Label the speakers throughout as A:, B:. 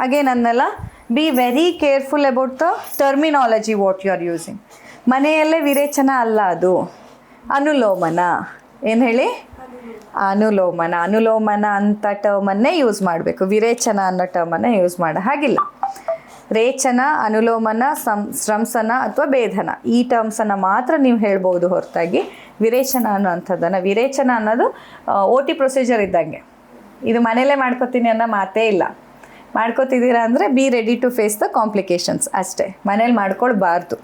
A: Again ಅನ್ನಲ್ಲ be very careful about the terminology what you are using ಮನೆಯಲ್ಲೇ ವಿರೇಚನ ಅಲ್ಲ ಅದು. ಅನುಲೋಮನ. ಏನು ಹೇಳಿ? ಅನುಲೋಮನ. ಅನುಲೋಮನ ಅಂತ ಟರ್ಮನ್ನೇ ಯೂಸ್ ಮಾಡಬೇಕು. ವಿರೇಚನ ಅನ್ನೋ ಟರ್ಮನ್ನೇ ಯೂಸ್ ಮಾಡೋ ಹಾಗಿಲ್ಲ. ರೇಚನ, ಅನುಲೋಮನ, ಸಂ ಸ್ರಂಸನ ಅಥವಾ ಭೇದನ. ಈ ಟರ್ಮ್ಸನ್ನು ಮಾತ್ರ ನೀವು ಹೇಳ್ಬೋದು ಹೊರತಾಗಿ. ವಿರೇಚನ ಅನ್ನೋಂಥದ್ದನ್ನು ವಿರೇಚನ ಅನ್ನೋದು ಓ ಟಿ ಪ್ರೊಸೀಜರ್ ಇದ್ದಂಗೆ. ಇದು ಮನೇಲೇ ಮಾಡ್ಕೋತೀನಿ ಅನ್ನೋ ಮಾತೇ ಇಲ್ಲ. ಮಾಡ್ಕೋತಿದ್ದೀರಾ ಅಂದರೆ be ready to face the complications ಅಷ್ಟೇ. ಮನೇಲಿ ಮಾಡ್ಕೊಳ್ಬಾರ್ದು.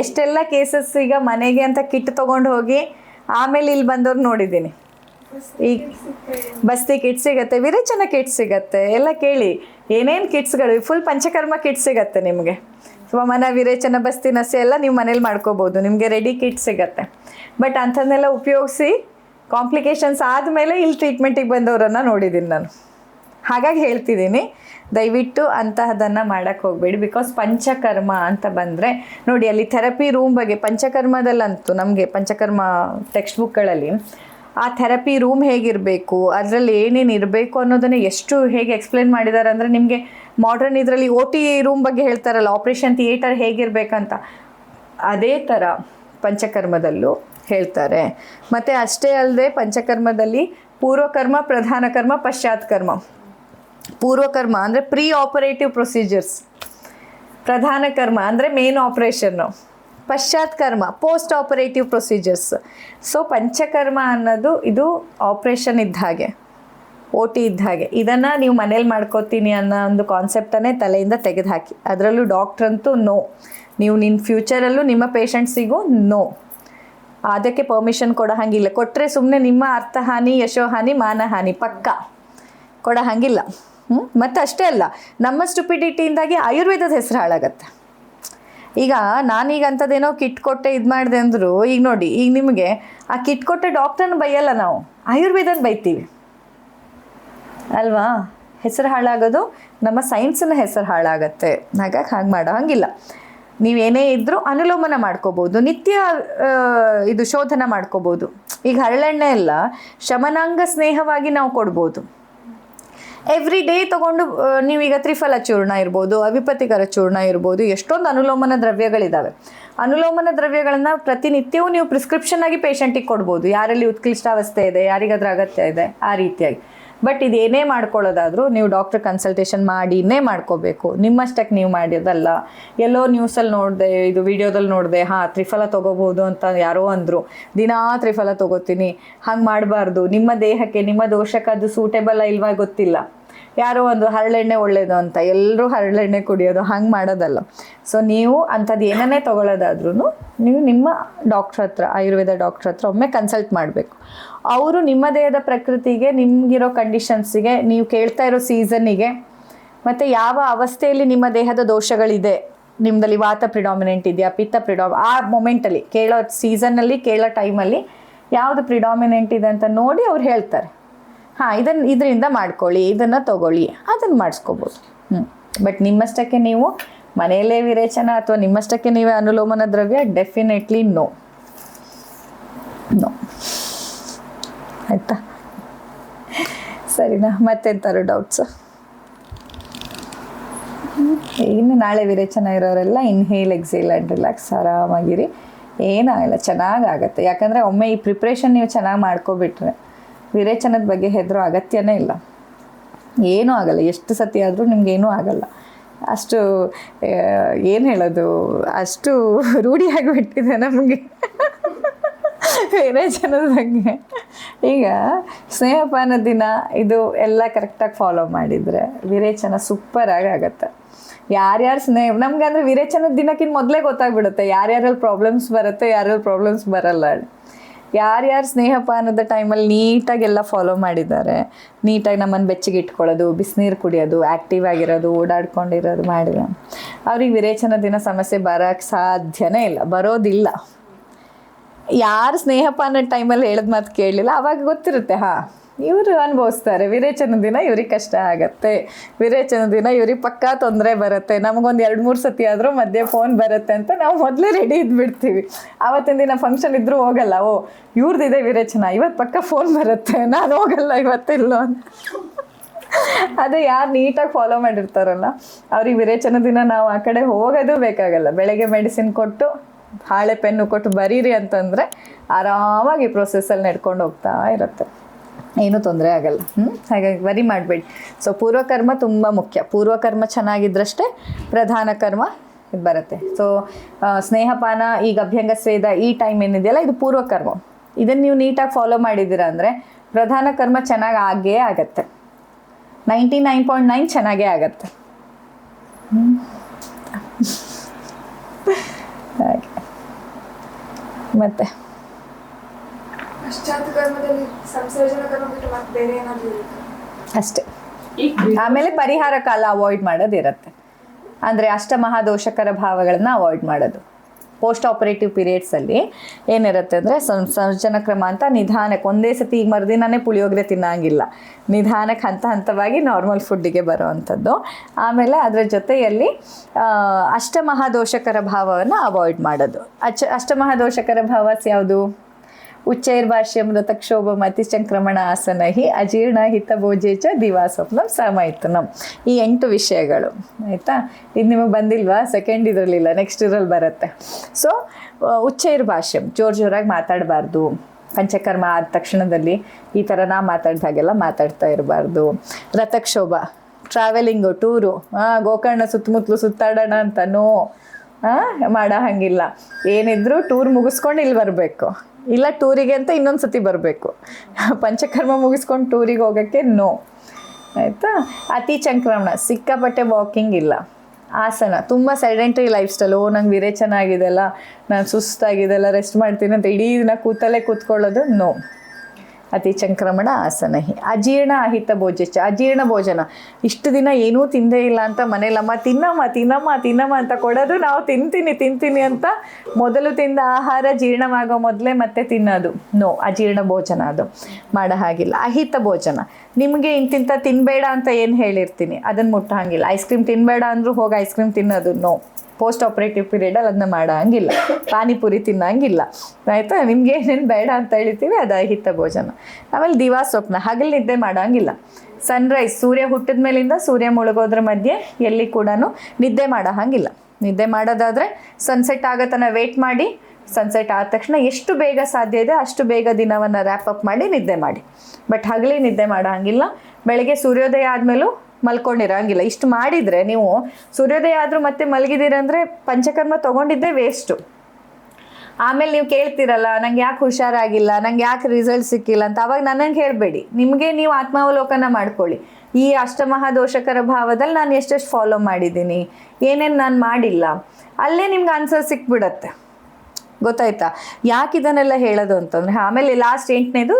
A: ಎಷ್ಟೆಲ್ಲ ಕೇಸಸ್ ಈಗ ಮನೆಗೆ ಅಂತ ಕಿಟ್ ತೊಗೊಂಡು ಹೋಗಿ ಆಮೇಲೆ ಇಲ್ಲಿ ಬಂದವ್ರು ನೋಡಿದ್ದೀನಿ. ಈಗ ಬಸ್ತಿ ಕಿಟ್ ಸಿಗತ್ತೆ, ವಿರೇಚನ ಕಿಟ್ ಸಿಗತ್ತೆ, ಎಲ್ಲ ಕೇಳಿ. ಏನೇನು ಕಿಟ್ಸ್ಗಳು ಫುಲ್ ಪಂಚಕರ್ಮ ಕಿಟ್ ಸಿಗತ್ತೆ ನಿಮಗೆ. ಸ್ವಮನ ವಿರೇಚನ, ಬಸ್ತಿ ನಸೆ ಎಲ್ಲ ನೀವು ಮನೇಲಿ ಮಾಡ್ಕೋಬೋದು, ನಿಮಗೆ ರೆಡಿ ಕಿಟ್ ಸಿಗತ್ತೆ. ಬಟ್ ಅಂಥದ್ದನ್ನೆಲ್ಲ ಉಪಯೋಗಿಸಿ ಕಾಂಪ್ಲಿಕೇಶನ್ಸ್ ಆದಮೇಲೆ ಇಲ್ಲಿ ಟ್ರೀಟ್ಮೆಂಟಿಗೆ ಬಂದವರನ್ನು ನೋಡಿದ್ದೀನಿ ನಾನು. ಹಾಗಾಗಿ ಹೇಳ್ತಿದ್ದೀನಿ, ದಯವಿಟ್ಟು ಅಂತಹದನ್ನು ಮಾಡೋಕ್ಕೆ ಹೋಗಬೇಡಿ. ಬಿಕಾಸ್ ಪಂಚಕರ್ಮ ಅಂತ ಬಂದರೆ, ನೋಡಿ ಅಲ್ಲಿ ಥೆರಪಿ ರೂಮ್ ಬಗ್ಗೆ, ಪಂಚಕರ್ಮದಲ್ಲಂತೂ ನಮಗೆ ಪಂಚಕರ್ಮ ಟೆಕ್ಸ್ಟ್ ಬುಕ್ಗಳಲ್ಲಿ ಆ ಥೆರಪಿ ರೂಮ್ ಹೇಗಿರಬೇಕು, ಅದರಲ್ಲಿ ಏನೇನು ಇರಬೇಕು ಅನ್ನೋದನ್ನು ಎಷ್ಟು ಹೇಗೆ ಎಕ್ಸ್ಪ್ಲೇನ್ ಮಾಡಿದ್ದಾರೆ ಅಂದರೆ ನಿಮಗೆ ಮಾಡ್ರನ್ ಇದರಲ್ಲಿ ಓ ಟಿ ರೂಮ್ ಬಗ್ಗೆ ಹೇಳ್ತಾರಲ್ಲ ಆಪ್ರೇಷನ್ ಥಿಯೇಟರ್ ಹೇಗಿರಬೇಕಂತ, ಅದೇ ಥರ ಪಂಚಕರ್ಮದಲ್ಲೂ ಹೇಳ್ತಾರೆ. ಮತ್ತು ಅಷ್ಟೇ ಅಲ್ಲದೆ ಪಂಚಕರ್ಮದಲ್ಲಿ ಪೂರ್ವಕರ್ಮ, ಪ್ರಧಾನ ಕರ್ಮ, ಪಶ್ಚಾತ್ ಕರ್ಮ. ಪೂರ್ವಕರ್ಮ ಅಂದರೆ ಪ್ರೀ ಆಪರೇಟಿವ್ ಪ್ರೊಸೀಜರ್ಸ್ ಪ್ರಧಾನ ಕರ್ಮ ಅಂದರೆ ಮೇನ್ ಆಪ್ರೇಷನ್ನು ಪಶ್ಚಾತ್ ಕರ್ಮ post operative procedures so panchakarma ಅನ್ನೋದು ಇದು ಆಪ್ರೇಷನ್ ಇದ್ದ ಹಾಗೆ ಓ ಟಿ ಇದ್ದ ಹಾಗೆ. ಇದನ್ನು ನೀವು ಮನೇಲಿ ಮಾಡ್ಕೋತೀನಿ ಅನ್ನೋ ಒಂದು ಕಾನ್ಸೆಪ್ಟನ್ನೇ ತಲೆಯಿಂದ ತೆಗೆದುಹಾಕಿ ಅದರಲ್ಲೂ ಡಾಕ್ಟ್ರಂತೂ ನೋ ನೀವು ನಿನ್ನ ಫ್ಯೂಚರಲ್ಲೂ ನಿಮ್ಮ ಪೇಷಂಟ್ಸಿಗೂ ನೋ ಅದಕ್ಕೆ ಪರ್ಮಿಷನ್ ಕೊಡೋ ಹಾಗಿಲ್ಲ. ಕೊಟ್ಟರೆ ಸುಮ್ಮನೆ ನಿಮ್ಮ ಅರ್ಥಹಾನಿ, ಯಶೋಹಾನಿ, ಮಾನಹಾನಿ ಪಕ್ಕ. ಕೊಡೋ ಹಾಗಿಲ್ಲ. ಹ್ಞೂ ಮತ್ತು ಅಷ್ಟೇ ಅಲ್ಲ, ನಮ್ಮ ಸ್ಟುಪಿಡಿಟಿಯಿಂದಾಗಿ ಆಯುರ್ವೇದದ ಹೆಸರು ಹಾಳಾಗತ್ತೆ. ಈಗ ನಾನೀಗ ಅಂಥದ್ದೇನೋ ಕಿಟ್ ಕೊಟ್ಟೆ ಇದು ಮಾಡಿದೆ ಅಂದರು, ಈಗ ನೋಡಿ, ಈಗ ನಿಮಗೆ ಆ ಕಿಟ್ ಕೊಟ್ಟೆ ಡಾಕ್ಟ್ರನ್ನ ಬೈಯಲ್ಲ ನಾವು, ಆಯುರ್ವೇದನ ಬೈತೀವಿ. ಅಲ್ವಾ? ಹೆಸರು ಹಾಳಾಗೋದು, ನಮ್ಮ ಸೈನ್ಸಿನ ಹೆಸರು ಹಾಳಾಗತ್ತೆ. ಹಾಗಾಗಿ ಹಾಗೆ ಮಾಡೋ ಹಂಗಿಲ್ಲ. ನೀವೇನೇ ಇದ್ದರೂ ಅನುಲೋಮನ ಮಾಡ್ಕೋಬೋದು, ನಿತ್ಯ ಇದು ಶೋಧನ ಮಾಡ್ಕೋಬೋದು. ಈಗ ಹರಳೆಣ್ಣೆ ಎಲ್ಲ ಶಮನಾಂಗ ಸ್ನೇಹವಾಗಿ ನಾವು ಕೊಡ್ಬೋದು. ಎವ್ರಿ ಡೇ ತಗೊಂಡು ನೀವೀಗ ತ್ರಿಫಲ ಚೂರ್ಣ ಇರ್ಬೋದು ಅವಿಪತಿಕರ ಚೂರ್ಣ ಇರ್ಬೋದು, ಎಷ್ಟೊಂದು ಅನುಲೋಮನ ದ್ರವ್ಯಗಳಿದ್ದಾವೆ ಅನುಲೋಮನ ದ್ರವ್ಯಗಳನ್ನು ಪ್ರತಿನಿತ್ಯವೂ ನೀವು ಪ್ರಿಸ್ಕ್ರಿಪ್ಷನ್ ಆಗಿ ಪೇಷಂಟಿಗೆ ಕೊಡ್ಬೋದು. ಯಾರಲ್ಲಿ ಉತ್ಕೃಷ್ಟಾವಸ್ಥೆ ಇದೆ, ಯಾರಿಗಾದ್ರೂ ಅಗತ್ಯ ಇದೆ, ಆ ರೀತಿಯಾಗಿ. ಬಟ್ ಇದೇನೇ ಮಾಡ್ಕೊಳ್ಳೋದಾದರೂ ನೀವು ಡಾಕ್ಟ್ರ್ ಕನ್ಸಲ್ಟೇಷನ್ ಮಾಡಿನೇ ಮಾಡ್ಕೋಬೇಕು. ನಿಮ್ಮಷ್ಟಕ್ಕೆ ನೀವು ಮಾಡಿರೋದಲ್ಲ ಎಲ್ಲೋ ನ್ಯೂಸಲ್ಲಿ ನೋಡಿದೆ, ಇದು ವಿಡಿಯೋದಲ್ಲಿ ನೋಡಿದೆ, ಹಾಂ, ತ್ರಿಫಲ ತೊಗೋಬೋದು ಅಂತ ಯಾರೋ ಅಂದರು. ದಿನಾ ತ್ರಿಫಲ ತೊಗೋತೀನಿ. ಹಂಗೆ ಮಾಡಬಾರ್ದು. ನಿಮ್ಮ ದೇಹಕ್ಕೆ, ನಿಮ್ಮ ದೋಷಕ್ಕೆ ಅದು ಸೂಟೇಬಲ್ ಇಲ್ವಾ ಗೊತ್ತಿಲ್ಲ. ಯಾರೋ ಒಂದು ಹರಳೆಣ್ಣೆ ಒಳ್ಳೇದು ಅಂತ ಎಲ್ಲರೂ ಹರಳೆಣ್ಣೆ ಕುಡಿಯೋದು ಹಂಗೆ ಮಾಡೋದಲ್ಲ. ಸೊ ನೀವು ಅಂಥದ್ದು ಏನನ್ನೇ ತೊಗೊಳ್ಳೋದಾದ್ರೂ ನೀವು ನಿಮ್ಮ ಡಾಕ್ಟ್ರ್ ಹತ್ರ, ಆಯುರ್ವೇದ ಡಾಕ್ಟ್ರ್ ಹತ್ರ ಒಮ್ಮೆ ಕನ್ಸಲ್ಟ್ ಮಾಡಬೇಕು. ಅವರು ನಿಮ್ಮ ದೇಹದ ಪ್ರಕೃತಿಗೆ, ನಿಮಗಿರೋ ಕಂಡೀಷನ್ಸಿಗೆ ನೀವು ಕೇಳ್ತಾ ಇರೋ ಸೀಸನ್ನಿಗೆ ಮತ್ತು ಯಾವ ಅವಸ್ಥೆಯಲ್ಲಿ ನಿಮ್ಮ ದೇಹದ ದೋಷಗಳಿದೆ ನಿಮ್ಮದಲ್ಲಿ ವಾತ ಪ್ರಿಡಾಮಿನೆಂಟ್ ಇದೆಯಾ, ಪಿತ್ತ ಪ್ರಿಡಾಮ್ ಆ ಮೊಮೆಂಟಲ್ಲಿ ಕೇಳೋ ಸೀಸನ್ನಲ್ಲಿ ಕೇಳೋ ಟೈಮಲ್ಲಿ ಯಾವುದು ಪ್ರಿಡಾಮಿನೆಂಟ್ ಇದೆ ಅಂತ ನೋಡಿ ಅವ್ರು ಹೇಳ್ತಾರೆ. ಹಾಂ ಇದನ್ನು ಇದರಿಂದ ಮಾಡ್ಕೊಳ್ಳಿ, ಇದನ್ನು ತಗೊಳ್ಳಿ ಅದನ್ನು ಮಾಡಿಸ್ಕೋಬೋದು. ಹ್ಞೂ ಬಟ್ ನಿಮ್ಮಷ್ಟಕ್ಕೆ ನೀವು ಮನೆಯಲ್ಲೇ ವಿರೇಚನ ಅಥವಾ ನಿಮ್ಮಷ್ಟಕ್ಕೆ ನೀವೇ ಅನುಲೋಮನ ದ್ರವ್ಯ? ಡೆಫಿನೆಟ್ಲಿ ನೋ ನೋ ಆಯಿತಾ? ಸರಿನಾ ಮತ್ತೆಂತಾರು ಡೌಟ್ಸ್ ಇನ್ನು ನಾಳೆ ವಿರೇಚನ ಇರೋರೆಲ್ಲ ಇನ್ಹೇಲ್ ಎಕ್ಸೇಲ್ ಆ್ಯಂಡ್ ರಿಲ್ಯಾಕ್ಸ್ ಆರಾಮಾಗಿರಿ. ಏನಾಗಲ್ಲ ಚೆನ್ನಾಗಾಗತ್ತೆ ಯಾಕಂದರೆ ಒಮ್ಮೆ ಈ ಪ್ರಿಪ್ರೇಷನ್ ನೀವು ಚೆನ್ನಾಗಿ ಮಾಡ್ಕೊಬಿಟ್ರೆ ವಿರೇಚನದ ಬಗ್ಗೆ ಹೆದರೋ ಅಗತ್ಯನೇ ಇಲ್ಲ. ಏನೂ ಆಗಲ್ಲ. ಎಷ್ಟು ಸತಿ ಆದರೂ ನಿಮ್ಗೇನೂ ಆಗಲ್ಲ. ಅಷ್ಟು ಏನು ಹೇಳೋದು? ಅಷ್ಟು ರೂಢಿಯಾಗಿಬಿಟ್ಟಿದೆ ನಮಗೆ. ವಿರೇಚನದ ಬಗ್ಗೆ. ಈಗ ಸ್ನೇಹಪಾನ ದಿನ, ಇದು ಎಲ್ಲ ಕರೆಕ್ಟಾಗಿ ಫಾಲೋ ಮಾಡಿದರೆ ವಿರೇಚನ ಸೂಪರಾಗಿ ಆಗುತ್ತೆ. ಯಾರ್ಯಾರು ಸ್ನೇಹ, ನಮ್ಗೆ ಅಂದರೆ ವಿರೇಚನದ ದಿನಕ್ಕಿಂತ ಮೊದಲೇ ಗೊತ್ತಾಗ್ಬಿಡುತ್ತೆ ಯಾರ್ಯಾರಲ್ಲಿ ಪ್ರಾಬ್ಲಮ್ಸ್ ಬರುತ್ತೆ ಯಾರಲ್ಲಿ ಪ್ರಾಬ್ಲಮ್ಸ್ ಬರಲ್ಲ. ಯಾರ್ಯಾರು ಸ್ನೇಹಪಾನದ ಟೈಮಲ್ಲಿ ನೀಟಾಗಿ ಎಲ್ಲ ಫಾಲೋ ಮಾಡಿದ್ದಾರೆ. ನೀಟಾಗಿ ನಮ್ಮನ್ನು ಬೆಚ್ಚಗೆ ಇಟ್ಕೊಳ್ಳೋದು, ಬಿಸಿನೀರು ಕುಡಿಯೋದು ಆ್ಯಕ್ಟಿವ್ ಆಗಿರೋದು, ಓಡಾಡ್ಕೊಂಡಿರೋದು ಮಾಡಿದ ಅವ್ರಿಗೆ ವಿರೇಚನ ದಿನ ಸಮಸ್ಯೆ ಬರೋಕ್ಕೆ ಸಾಧ್ಯನೇ ಇಲ್ಲ, ಬರೋದಿಲ್ಲ. ಯಾರು ಸ್ನೇಹಪಾನ ಟೈಮಲ್ಲಿ ಹೇಳಿದ ಮಾತು ಕೇಳಲಿಲ್ಲ ಅವಾಗ ಗೊತ್ತಿರುತ್ತೆ, ಹಾಂ. ಇವರು ಅನುಭವಿಸ್ತಾರೆ. ವಿರೇಚನ ದಿನ ಇವ್ರಿಗೆ ಕಷ್ಟ ಆಗತ್ತೆ. ವಿರೇಚನ ದಿನ ಇವ್ರಿಗೆ ಪಕ್ಕಾ ತೊಂದರೆ ಬರುತ್ತೆ. ನಮಗೊಂದು ಎರಡು ಮೂರು ಸತಿ ಆದರೂ ಮಧ್ಯೆ ಫೋನ್ ಬರುತ್ತೆ ಅಂತ ನಾವು ಮೊದಲೇ ರೆಡಿ ಇದ್ಬಿಡ್ತೀವಿ. ಆವತ್ತಿನ ದಿನ ಫಂಕ್ಷನ್ ಇದ್ದರೂ ಹೋಗಲ್ಲ. ಓ ಇವ್ರದ್ದಿದೆ ವಿರೇಚನ. ಇವತ್ತು ಪಕ್ಕ ಫೋನ್ ಬರುತ್ತೆ. ನಾನು ಹೋಗಲ್ಲ ಇವತ್ತಿಲ್ಲ ಅಂತ. ಅದೇ ಯಾರು ನೀಟಾಗಿ ಫಾಲೋ ಮಾಡಿರ್ತಾರಲ್ಲ, ಅವ್ರಿಗೆ ವಿರೇಚನ ದಿನ ನಾವು ಆ ಕಡೆ ಹೋಗೋದು ಬೇಕಾಗಲ್ಲ. ಬೆಳಗ್ಗೆ ಮೆಡಿಸಿನ್ ಕೊಟ್ಟು, ಹಾಳೆ ಪೆನ್ನು ಕೊಟ್ಟು ಬರೀರಿ ಅಂತಂದರೆ ಆರಾಮಾಗಿ ಪ್ರೊಸೆಸ್ಸಲ್ಲಿ ನಡ್ಕೊಂಡು ಹೋಗ್ತಾ ಇರುತ್ತೆ. ಏನೂ ತೊಂದರೆ ಆಗಲ್ಲ. ಹ್ಞೂ ಹಾಗಾಗಿ ವರಿ ಮಾಡಬೇಡಿ. ಸೊ ಪೂರ್ವಕರ್ಮ ತುಂಬ ಮುಖ್ಯ. ಪೂರ್ವಕರ್ಮ ಚೆನ್ನಾಗಿದ್ದರಷ್ಟೇ ಪ್ರಧಾನ ಕರ್ಮ ಇದು ಬರುತ್ತೆ ಸೊ ಸ್ನೇಹಪಾನ ಈಗ ಅಭ್ಯಂಗ ಸ್ವೇದ ಈ ಟೈಮ್ ಏನಿದೆಯಲ್ಲ, ಇದು ಪೂರ್ವಕರ್ಮ. ಇದನ್ನು ನೀವು ನೀಟಾಗಿ ಫಾಲೋ ಮಾಡಿದ್ದೀರಾ ಅಂದರೆ ಪ್ರಧಾನ ಕರ್ಮ ಚೆನ್ನಾಗಿ ಆಗೇ ಆಗತ್ತೆ. ನೈಂಟಿ ನೈನ್ ಪಾಯಿಂಟ್ ನೈನ್ ಚೆನ್ನಾಗೇ ಆಗತ್ತೆ. ಹಾಗೆ. ಮತ್ತೆ? ಅಷ್ಟೇ. ಆಮೇಲೆ ಪರಿಹಾರ ಕಾಲ ಅವಾಯ್ಡ್ ಮಾಡೋದಿರುತ್ತೆ. ಅಂದರೆ ಅಷ್ಟಮಹಾದೋಷಕರ ಭಾವಗಳನ್ನು ಅವಾಯ್ಡ್ ಮಾಡೋದು. ಪೋಸ್ಟ್ ಆಪರೇಟಿವ್ ಪೀರಿಯಡ್ಸಲ್ಲಿ ಏನಿರುತ್ತೆ ಅಂದರೆ ಸಂಸರ್ಜನ ಕ್ರಮ ಅಂತ ನಿಧಾನಕ್ಕೆ ಒಂದೇ ಸತಿ ಈಗ ಮರುದಿನನೇ ಪುಳಿಯೋಗರೆ ತಿನ್ನಂಗಿಲ್ಲ. ನಿಧಾನಕ್ಕೆ ಹಂತ ಹಂತವಾಗಿ ನಾರ್ಮಲ್ ಫುಡ್ಡಿಗೆ ಬರೋವಂಥದ್ದು. ಆಮೇಲೆ ಅದರ ಜೊತೆಯಲ್ಲಿ ಅಷ್ಟಮಹಾದೋಷಕರ ಭಾವವನ್ನು ಅವಾಯ್ಡ್ ಮಾಡೋದು. ಅಚ ಅಷ್ಟಮಹಾದೋಷಕರ ಭಾವ ಯಾವುದು? ಉಚ್ಚೈರ್ಭಾಷ್ಯ ಮೃತಕ್ಷೋಭ ಅತಿಸಂಕ್ರಮಣ ಆಸನ ಹಿ ಅಜೀರ್ಣ ಹಿತಭೋಜೆ ಚ ದಿವಾಸ್ವಪ್ನಂ ಸಮೈಥುನಂ ಈ ಎಂಟು ವಿಷಯಗಳು, ಆಯಿತಾ? ಇದು ನಿಮಗೆ ಬಂದಿಲ್ವಾ? ಸೆಕೆಂಡ್ ಇದರಲ್ಲಿಲ್ಲ ನೆಕ್ಸ್ಟ್ ಇದರಲ್ಲಿ ಬರುತ್ತೆ. ಸೊ ಉಚ್ಚೈರ್ಭಾಷ್ಯಂ ಜೋರು ಜೋರಾಗಿ ಮಾತಾಡಬಾರ್ದು. ಪಂಚಕರ್ಮ ಆದ ತಕ್ಷಣದಲ್ಲಿ ಈ ಥರ ನಾ ಮಾತಾಡ್ದಾಗೆಲ್ಲ ಮಾತಾಡ್ತಾ ಇರಬಾರ್ದು. ರಥಕ್ಷೋಭ ಟ್ರಾವೆಲಿಂಗು ಟೂರು ಹಾಂ ಗೋಕರ್ಣ ಸುತ್ತಮುತ್ತಲು ಸುತ್ತಾಡೋಣ ಅಂತನೋ ಮಾಡೋ ಹಂಗಿಲ್ಲ. ಏನಿದ್ರು ಟೂರ್ ಮುಗಿಸ್ಕೊಂಡು ಇಲ್ಲಿ ಬರಬೇಕು. ಇಲ್ಲ ಟೂರಿಗೆ ಅಂತ ಇನ್ನೊಂದು ಸತಿ ಬರಬೇಕು. ಪಂಚಕರ್ಮ ಮುಗಿಸ್ಕೊಂಡು ಟೂರಿಗೆ ಹೋಗೋಕ್ಕೆ ನೋ ಆಯಿತಾ? ಅತಿ ಸಂಕ್ರಮಣ ಸಿಕ್ಕಾಪಟ್ಟೆ ವಾಕಿಂಗ್ ಇಲ್ಲ. ಆಸನ, ತುಂಬ ಸೈಡೆಂಟ್ರಿ ಲೈಫ್ ಸ್ಟೈಲ್ ಓ, ನಂಗೆ ವಿರೇಚನ ಆಗಿದೆಲ್ಲ ನಾನು ಸುಸ್ತಾಗಿದೆಲ್ಲ ರೆಸ್ಟ್ ಮಾಡ್ತೀನಿ ಅಂತ ಇಡೀ ದಿನ ಕೂತಲ್ಲೇ ಕೂತ್ಕೊಳ್ಳೋದು ನೋ ಅತಿ ಚಂಕ್ರಮಣ ಆಸನ ಅಜೀರ್ಣ ಅಹಿತ ಭೋಜ ಅಜೀರ್ಣ ಭೋಜನ. ಇಷ್ಟು ದಿನ ಏನೂ ತಿಂದೇ ಇಲ್ಲ ಅಂತ ಮನೇಲಮ್ಮ ತಿನ್ನಮ್ಮ ತಿನ್ನಮ್ಮ ತಿನ್ನಮ್ಮ ಅಂತ ಕೊಡೋದು ನಾವು ತಿಂತೀನಿ ತಿಂತೀನಿ ಅಂತ ಮೊದಲು ತಿಂದ ಆಹಾರ ಜೀರ್ಣವಾಗೋ ಮೊದಲೇ ಮತ್ತೆ ತಿನ್ನೋದು. ನೋ, ಅಜೀರ್ಣ ಭೋಜನ ಅದು. ಮಾಡೋ ಹಾಗಿಲ್ಲ. ಅಹಿತ ಭೋಜನ. ನಿಮಗೆ ಇಂತಿಂತ ತಿನ್ನಬೇಡ ಅಂತ ಏನು ಹೇಳಿರ್ತೀನಿ? ಅದನ್ನು ಮುಟ್ಟ ಹಾಗಿಲ್ಲ. ಐಸ್ ಕ್ರೀಮ್ ತಿನ್ನಬೇಡ ಅಂದರೂ ಹೋಗಿ ಐಸ್ ಕ್ರೀಮ್ ತಿನ್ನೋದು. ನೋ. ಪೋಸ್ಟ್ ಆಪರೇಟಿವ್ ಪೀರಿಯಡಲ್ಲಿ ಅದನ್ನ ಮಾಡೋಂಗಿಲ್ಲ. ಪಾನಿಪುರಿ ತಿನ್ನೋಂಗಿಲ್ಲ. ಆಯಿತಾ? ನಿಮ್ಗೆ ಏನೇನು ಬೇಡ ಅಂತ ಹೇಳ್ತೀವಿ ಅದು ಅಹಿತ ಭೋಜನ. ಆಮೇಲೆ ದಿವಾ ಸ್ವಪ್ನ ಹಗಲು ನಿದ್ದೆ ಮಾಡೋಂಗಿಲ್ಲ. ಸನ್ರೈಸ್ ಸೂರ್ಯ ಹುಟ್ಟಿದ ಮೇಲಿಂದ ಸೂರ್ಯ ಮುಳುಗೋದ್ರ ಮಧ್ಯೆ ಎಲ್ಲಿ ಕೂಡ ನಿದ್ದೆ ಮಾಡೋ ಹಾಗಿಲ್ಲ ನಿದ್ದೆ ಮಾಡೋದಾದರೆ ಸನ್ಸೆಟ್ ಆಗೋ ವೇಟ್ ಮಾಡಿ ಸನ್ಸೆಟ್ ಆದ ತಕ್ಷಣ ಎಷ್ಟು ಬೇಗ ಸಾಧ್ಯ ಇದೆ ಅಷ್ಟು ಬೇಗ ದಿನವನ್ನು ರ್ಯಾಪ್ ಅಪ್ ಮಾಡಿ ನಿದ್ದೆ ಮಾಡಿ. ಬಟ್ ಹಗಲಿ ನಿದ್ದೆ ಮಾಡೋ ಹಾಗಿಲ್ಲ ಬೆಳಗ್ಗೆ ಸೂರ್ಯೋದಯ ಆದಮೇಲೂ ಮಲ್ಕೊಂಡಿರಂಗಿಲ್ಲ. ಇಷ್ಟು ಮಾಡಿದರೆ ನೀವು ಸೂರ್ಯೋದಯ ಆದರೂ ಮತ್ತೆ ಮಲಗಿದ್ದೀರಂದರೆ ಪಂಚಕರ್ಮ ತೊಗೊಂಡಿದ್ದೇ ವೇಸ್ಟು ಆಮೇಲೆ ನೀವು ಕೇಳ್ತಿರಲ್ಲ, ನಂಗೆ ಯಾಕೆ ಹುಷಾರಾಗಿಲ್ಲ, ನಂಗೆ ಯಾಕೆ ರಿಸಲ್ಟ್ ಸಿಕ್ಕಿಲ್ಲ ಅಂತ ಅವಾಗ ನನಗೆ ಹೇಳಬೇಡಿ. ನಿಮಗೆ ನೀವು ಆತ್ಮಾವಲೋಕನ ಮಾಡ್ಕೊಳ್ಳಿ. ಈ ಅಷ್ಟಮಹಾದೋಷಕರ ಭಾವದಲ್ಲಿ ನಾನು ಎಷ್ಟೆಷ್ಟು ಫಾಲೋ ಮಾಡಿದ್ದೀನಿ, ಏನೇನು ನಾನು ಮಾಡಿಲ್ಲ, ಅಲ್ಲೇ ನಿಮ್ಗೆ ಆನ್ಸರ್ ಸಿಕ್ಬಿಡತ್ತೆ. ಗೊತ್ತಾಯ್ತಾ? ಯಾಕೆ ಇದನ್ನೆಲ್ಲ ಹೇಳೋದು ಅಂತಂದರೆ, ಆಮೇಲೆ ಲಾಸ್ಟ್ ಎಂಟನೇದು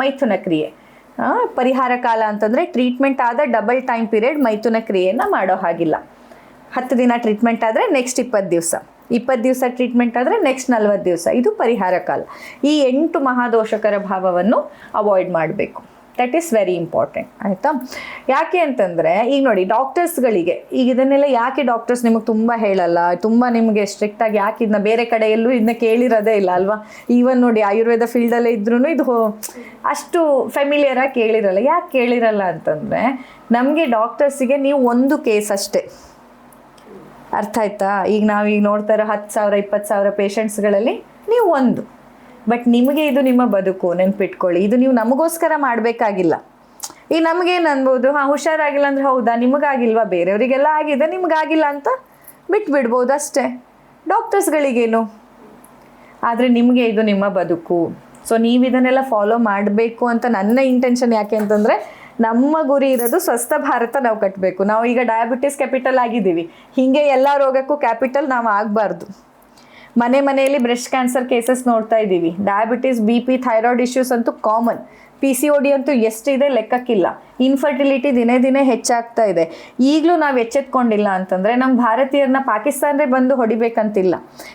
A: ಮೈಥುನ ಕ್ರಿಯೆ. ಪರಿಹಾರ ಕಾಲ ಅಂತಂದರೆ ಟ್ರೀಟ್ಮೆಂಟ್ ಆದ ಡಬಲ್ ಟೈಮ್ ಪೀರಿಯಡ್ ಮೈಥುನ ಕ್ರಿಯೆಯನ್ನು ಮಾಡೋ ಹಾಗಿಲ್ಲ. ಹತ್ತು ದಿನ ಟ್ರೀಟ್ಮೆಂಟ್ ಆದರೆ ನೆಕ್ಸ್ಟ್ ಇಪ್ಪತ್ತು ದಿವಸ. ಇಪ್ಪತ್ತು ದಿವಸ ಟ್ರೀಟ್ಮೆಂಟ್ ಆದರೆ ನೆಕ್ಸ್ಟ್ ನಲ್ವತ್ತು ದಿವಸ. ಇದು ಪರಿಹಾರ ಕಾಲ. ಈ ಎಂಟು ಮಹಾದೋಷಕರ ಭಾವವನ್ನು ಅವಾಯ್ಡ್ ಮಾಡಬೇಕು. ದಟ್ ಈಸ್ ವೆರಿ ಇಂಪಾರ್ಟೆಂಟ್ ಆಯಿತಾ? ಯಾಕೆ ಅಂತಂದರೆ, ಈಗ ನೋಡಿ ಡಾಕ್ಟರ್ಸ್ಗಳಿಗೆ ಈಗ ಇದನ್ನೆಲ್ಲ ಯಾಕೆ ಡಾಕ್ಟರ್ಸ್ ನಿಮಗೆ ತುಂಬ ಹೇಳಲ್ಲ? ತುಂಬ ನಿಮಗೆ ಸ್ಟ್ರಿಕ್ಟಾಗಿ ಯಾಕೆ ಇದನ್ನ ಬೇರೆ ಕಡೆಯಲ್ಲೂ ಇದನ್ನ ಕೇಳಿರೋದೇ ಇಲ್ಲ ಅಲ್ವಾ? ಈವನ್ ನೋಡಿ, ಆಯುರ್ವೇದ ಫೀಲ್ಡಲ್ಲೇ ಇದ್ರೂ ಇದು ಅಷ್ಟು ಫೆಮಿಲಿಯರಾಗಿ ಕೇಳಿರಲ್ಲ. ಯಾಕೆ ಕೇಳಿರಲ್ಲ ಅಂತಂದರೆ, ನಮಗೆ ಡಾಕ್ಟರ್ಸಿಗೆ ನೀವು ಒಂದು ಕೇಸ್ ಅಷ್ಟೇ. ಅರ್ಥ ಆಯ್ತಾ? ಈಗ ನಾವು ಈಗ ನೋಡ್ತಾ ಇರೋ ಹತ್ತು ಸಾವಿರ, ಇಪ್ಪತ್ತು ಸಾವಿರ ಪೇಷಂಟ್ಸ್ಗಳಲ್ಲಿ ನೀವು ಒಂದು. ಬಟ್ ನಿಮಗೆ ಇದು ನಿಮ್ಮ ಬದುಕು, ನೆನ್ಪಿಟ್ಕೊಳ್ಳಿ. ಇದು ನೀವು ನಮಗೋಸ್ಕರ ಮಾಡಬೇಕಾಗಿಲ್ಲ. ಈಗ ನಮಗೇನು ಅನ್ಬೋದು? ಹಾಂ, ಹುಷಾರಾಗಿಲ್ಲ ಅಂದರೆ ಹೌದಾ? ನಿಮಗಾಗಿಲ್ವಾ ಬೇರೆಯವರಿಗೆಲ್ಲ ಆಗಿದೆ, ನಿಮಗಾಗಿಲ್ಲ ಅಂತ ಬಿಟ್ಬಿಡ್ಬೋದು ಅಷ್ಟೇ. ಡಾಕ್ಟರ್ಸ್ಗಳಿಗೇನು? ಆದರೆ ನಿಮಗೆ ಇದು ನಿಮ್ಮ ಬದುಕು. ಸೊ ನೀವು ಇದನ್ನೆಲ್ಲ ಫಾಲೋ ಮಾಡಬೇಕು ಅಂತ ನನ್ನ ಇಂಟೆನ್ಷನ್ ಯಾಕೆ ಅಂತಂದರೆ, ನಮ್ಮ ಗುರಿ ಇರೋದು ಸ್ವಸ್ಥ ಭಾರತ ನಾವು ಕಟ್ಟಬೇಕು ನಾವು ಈಗ ಡಯಾಬಿಟಿಸ್ ಕ್ಯಾಪಿಟಲ್ ಆಗಿದ್ದೀವಿ. ಹೀಗೆ ಎಲ್ಲ ರೋಗಕ್ಕೂ ಕ್ಯಾಪಿಟಲ್ ನಾವು ಆಗಬಾರ್ದು. ಮನೆ ಮನೆಯಲ್ಲಿ ಬ್ರೆಸ್ಟ್ ಕ್ಯಾನ್ಸರ್ ಕೇಸಸ್ ನೋಡ್ತಾ ಇದ್ದೀವಿ. Diabetes B P thyroid issues ಅಂತೂ common P C O D ಅಂತೂ ಎಷ್ಟಿದೆ ಲೆಕ್ಕಕ್ಕಿಲ್ಲ. ಇನ್ಫರ್ಟಿಲಿಟಿ ದಿನೇ ದಿನೇ ಹೆಚ್ಚಾಗ್ತಾ ಇದೆ. ಈಗಲೂ ನಾವು ಎಚ್ಚೆತ್ಕೊಂಡಿಲ್ಲ ಅಂತಂದರೆ ನಮ್ಮ ಭಾರತೀಯರನ್ನ ಪಾಕಿಸ್ತಾನರೇ ಬಂದು ಹೊಡಿಬೇಕಂತಿಲ್ಲ.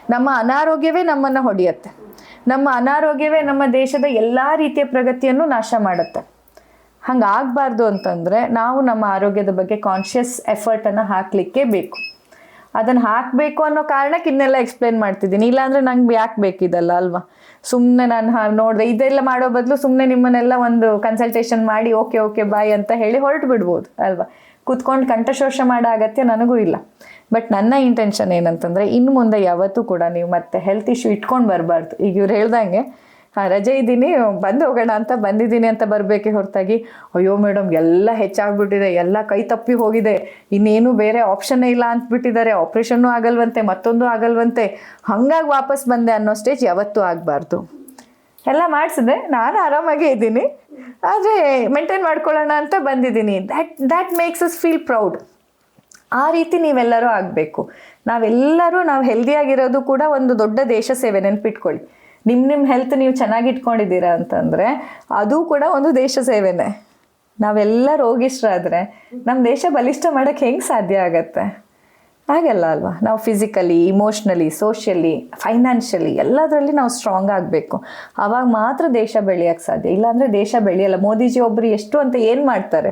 A: ನಮ್ಮ ಅನಾರೋಗ್ಯವೇ ನಮ್ಮನ್ನು ಹೊಡೆಯುತ್ತೆ. ನಮ್ಮ ಅನಾರೋಗ್ಯವೇ ನಮ್ಮ ದೇಶದ ಎಲ್ಲ ರೀತಿಯ ಪ್ರಗತಿಯನ್ನು ನಾಶ ಮಾಡುತ್ತೆ. ಹಂಗಾಗಬಾರ್ದು ಅಂತಂದರೆ ನಾವು ನಮ್ಮ ಆರೋಗ್ಯದ ಬಗ್ಗೆ ಕಾನ್ಷಿಯಸ್ ಎಫರ್ಟನ್ನು ಹಾಕಲಿಕ್ಕೆ ಬೇಕು. ಅದನ್ನು ಹಾಕಬೇಕು ಅನ್ನೋ ಕಾರಣಕ್ಕೆ ಇನ್ನೆಲ್ಲ ಎಕ್ಸ್ಪ್ಲೇನ್ ಮಾಡ್ತಿದ್ದೀನಿ. ಇಲ್ಲಾಂದರೆ ನಂಗೆ ಯಾಕೆ ಬೇಕಿದಲ್ಲ ಅಲ್ವಾ? ಸುಮ್ಮನೆ ನಾನು ನೋಡಿದೆ, ಇದೆಲ್ಲ ಮಾಡೋ ಬದಲು ಸುಮ್ಮನೆ ನಿಮ್ಮನ್ನೆಲ್ಲ ಒಂದು ಕನ್ಸಲ್ಟೇಷನ್ ಮಾಡಿ ಓಕೆ ಓಕೆ ಬಾಯ್ ಅಂತ ಹೇಳಿ ಹೊರಟು ಬಿಡ್ಬೋದು ಅಲ್ವಾ? ಕೂತ್ಕೊಂಡು ಕಂಠಶೋಷ ಮಾಡೋ ಅಗತ್ಯ ನನಗೂ ಇಲ್ಲ. ಬಟ್ ನನ್ನ ಇಂಟೆನ್ಷನ್ ಏನಂತಂದರೆ ಇನ್ನು ಮುಂದೆ ಯಾವತ್ತೂ ಕೂಡ ನೀವು ಮತ್ತೆ ಹೆಲ್ತ್ ಇಶ್ಯೂ ಇಟ್ಕೊಂಡು ಬರಬಾರ್ದು. ಈಗ ಇವ್ರು ಹೇಳ್ದಂಗೆ ರಜೆ ಇದ್ದೀನಿ, ಬಂದು ಹೋಗೋಣ ಅಂತ ಬಂದಿದ್ದೀನಿ ಅಂತ ಬರಬೇಕೆ ಹೊರತಾಗಿ. ಅಯ್ಯೋ ಮೇಡಮ್, ಎಲ್ಲ ಹೆಚ್ಚಾಗ್ಬಿಟ್ಟಿದೆ, ಎಲ್ಲ ಕೈ ತಪ್ಪಿ ಹೋಗಿದೆ. ಇನ್ನೇನು ಬೇರೆ ಆಪ್ಷನ್ನೇ ಇಲ್ಲ ಅಂದ್ಬಿಟ್ಟಿದ್ದಾರೆ ಆಪ್ರೇಷನ್ನೂ ಆಗಲ್ವಂತೆ, ಮತ್ತೊಂದು ಆಗಲ್ವಂತೆ. ಹಂಗಾಗಿ ವಾಪಸ್ ಬಂದೆ ಅನ್ನೋ ಸ್ಟೇಜ್ ಯಾವತ್ತೂ ಆಗಬಾರ್ದು. ಎಲ್ಲ ಮಾಡಿಸಿದೆ, ನಾನು ಆರಾಮಾಗೇ ಇದ್ದೀನಿ. ಆದರೆ ಮೇಂಟೈನ್ ಮಾಡ್ಕೊಳ್ಳೋಣ ಅಂತ ಬಂದಿದ್ದೀನಿ. That that makes us feel proud ಆ ರೀತಿ ನೀವೆಲ್ಲರೂ ಆಗಬೇಕು. ನಾವೆಲ್ಲರೂ, ನಾವು ಹೆಲ್ದಿಯಾಗಿರೋದು ಕೂಡ ಒಂದು ದೊಡ್ಡ ದೇಶ ಸೇವೆ ನೆನ್ಪಿಟ್ಕೊಳ್ಳಿ. ನಿಮ್ಮ ನಿಮ್ಮ ಹೆಲ್ತ್ ನೀವು ಚೆನ್ನಾಗಿ ಇಟ್ಕೊಂಡಿದ್ದೀರಾ ಅಂತಂದರೆ ಅದು ಕೂಡ ಒಂದು ದೇಶ ಸೇವೆನೇ. ನಾವೆಲ್ಲ ರೋಗಿಷ್ಟ್ರಾದರೆ ನಮ್ಮ ದೇಶ ಬಲಿಷ್ಠ ಮಾಡೋಕ್ಕೆ ಹೆಂಗೆ ಸಾಧ್ಯ ಆಗತ್ತೆ? ಹಾಗಲ್ಲ ಅಲ್ವಾ? ನಾವು ಫಿಸಿಕಲಿ ಇಮೋಷ್ನಲಿ ಸೋಷಿಯಲಿ ಫೈನಾನ್ಷಿಯಲಿ ಎಲ್ಲದರಲ್ಲಿ ನಾವು ಸ್ಟ್ರಾಂಗ್ ಆಗಬೇಕು. ಆವಾಗ ಮಾತ್ರ ದೇಶ ಬೆಳೆಯೋಕ್ಕೆ ಸಾಧ್ಯ. ಇಲ್ಲಾಂದರೆ ದೇಶ ಬೆಳೆಯಲ್ಲ. ಮೋದಿಜಿ ಒಬ್ಬರು ಎಷ್ಟು ಅಂತ ಏನು ಮಾಡ್ತಾರೆ?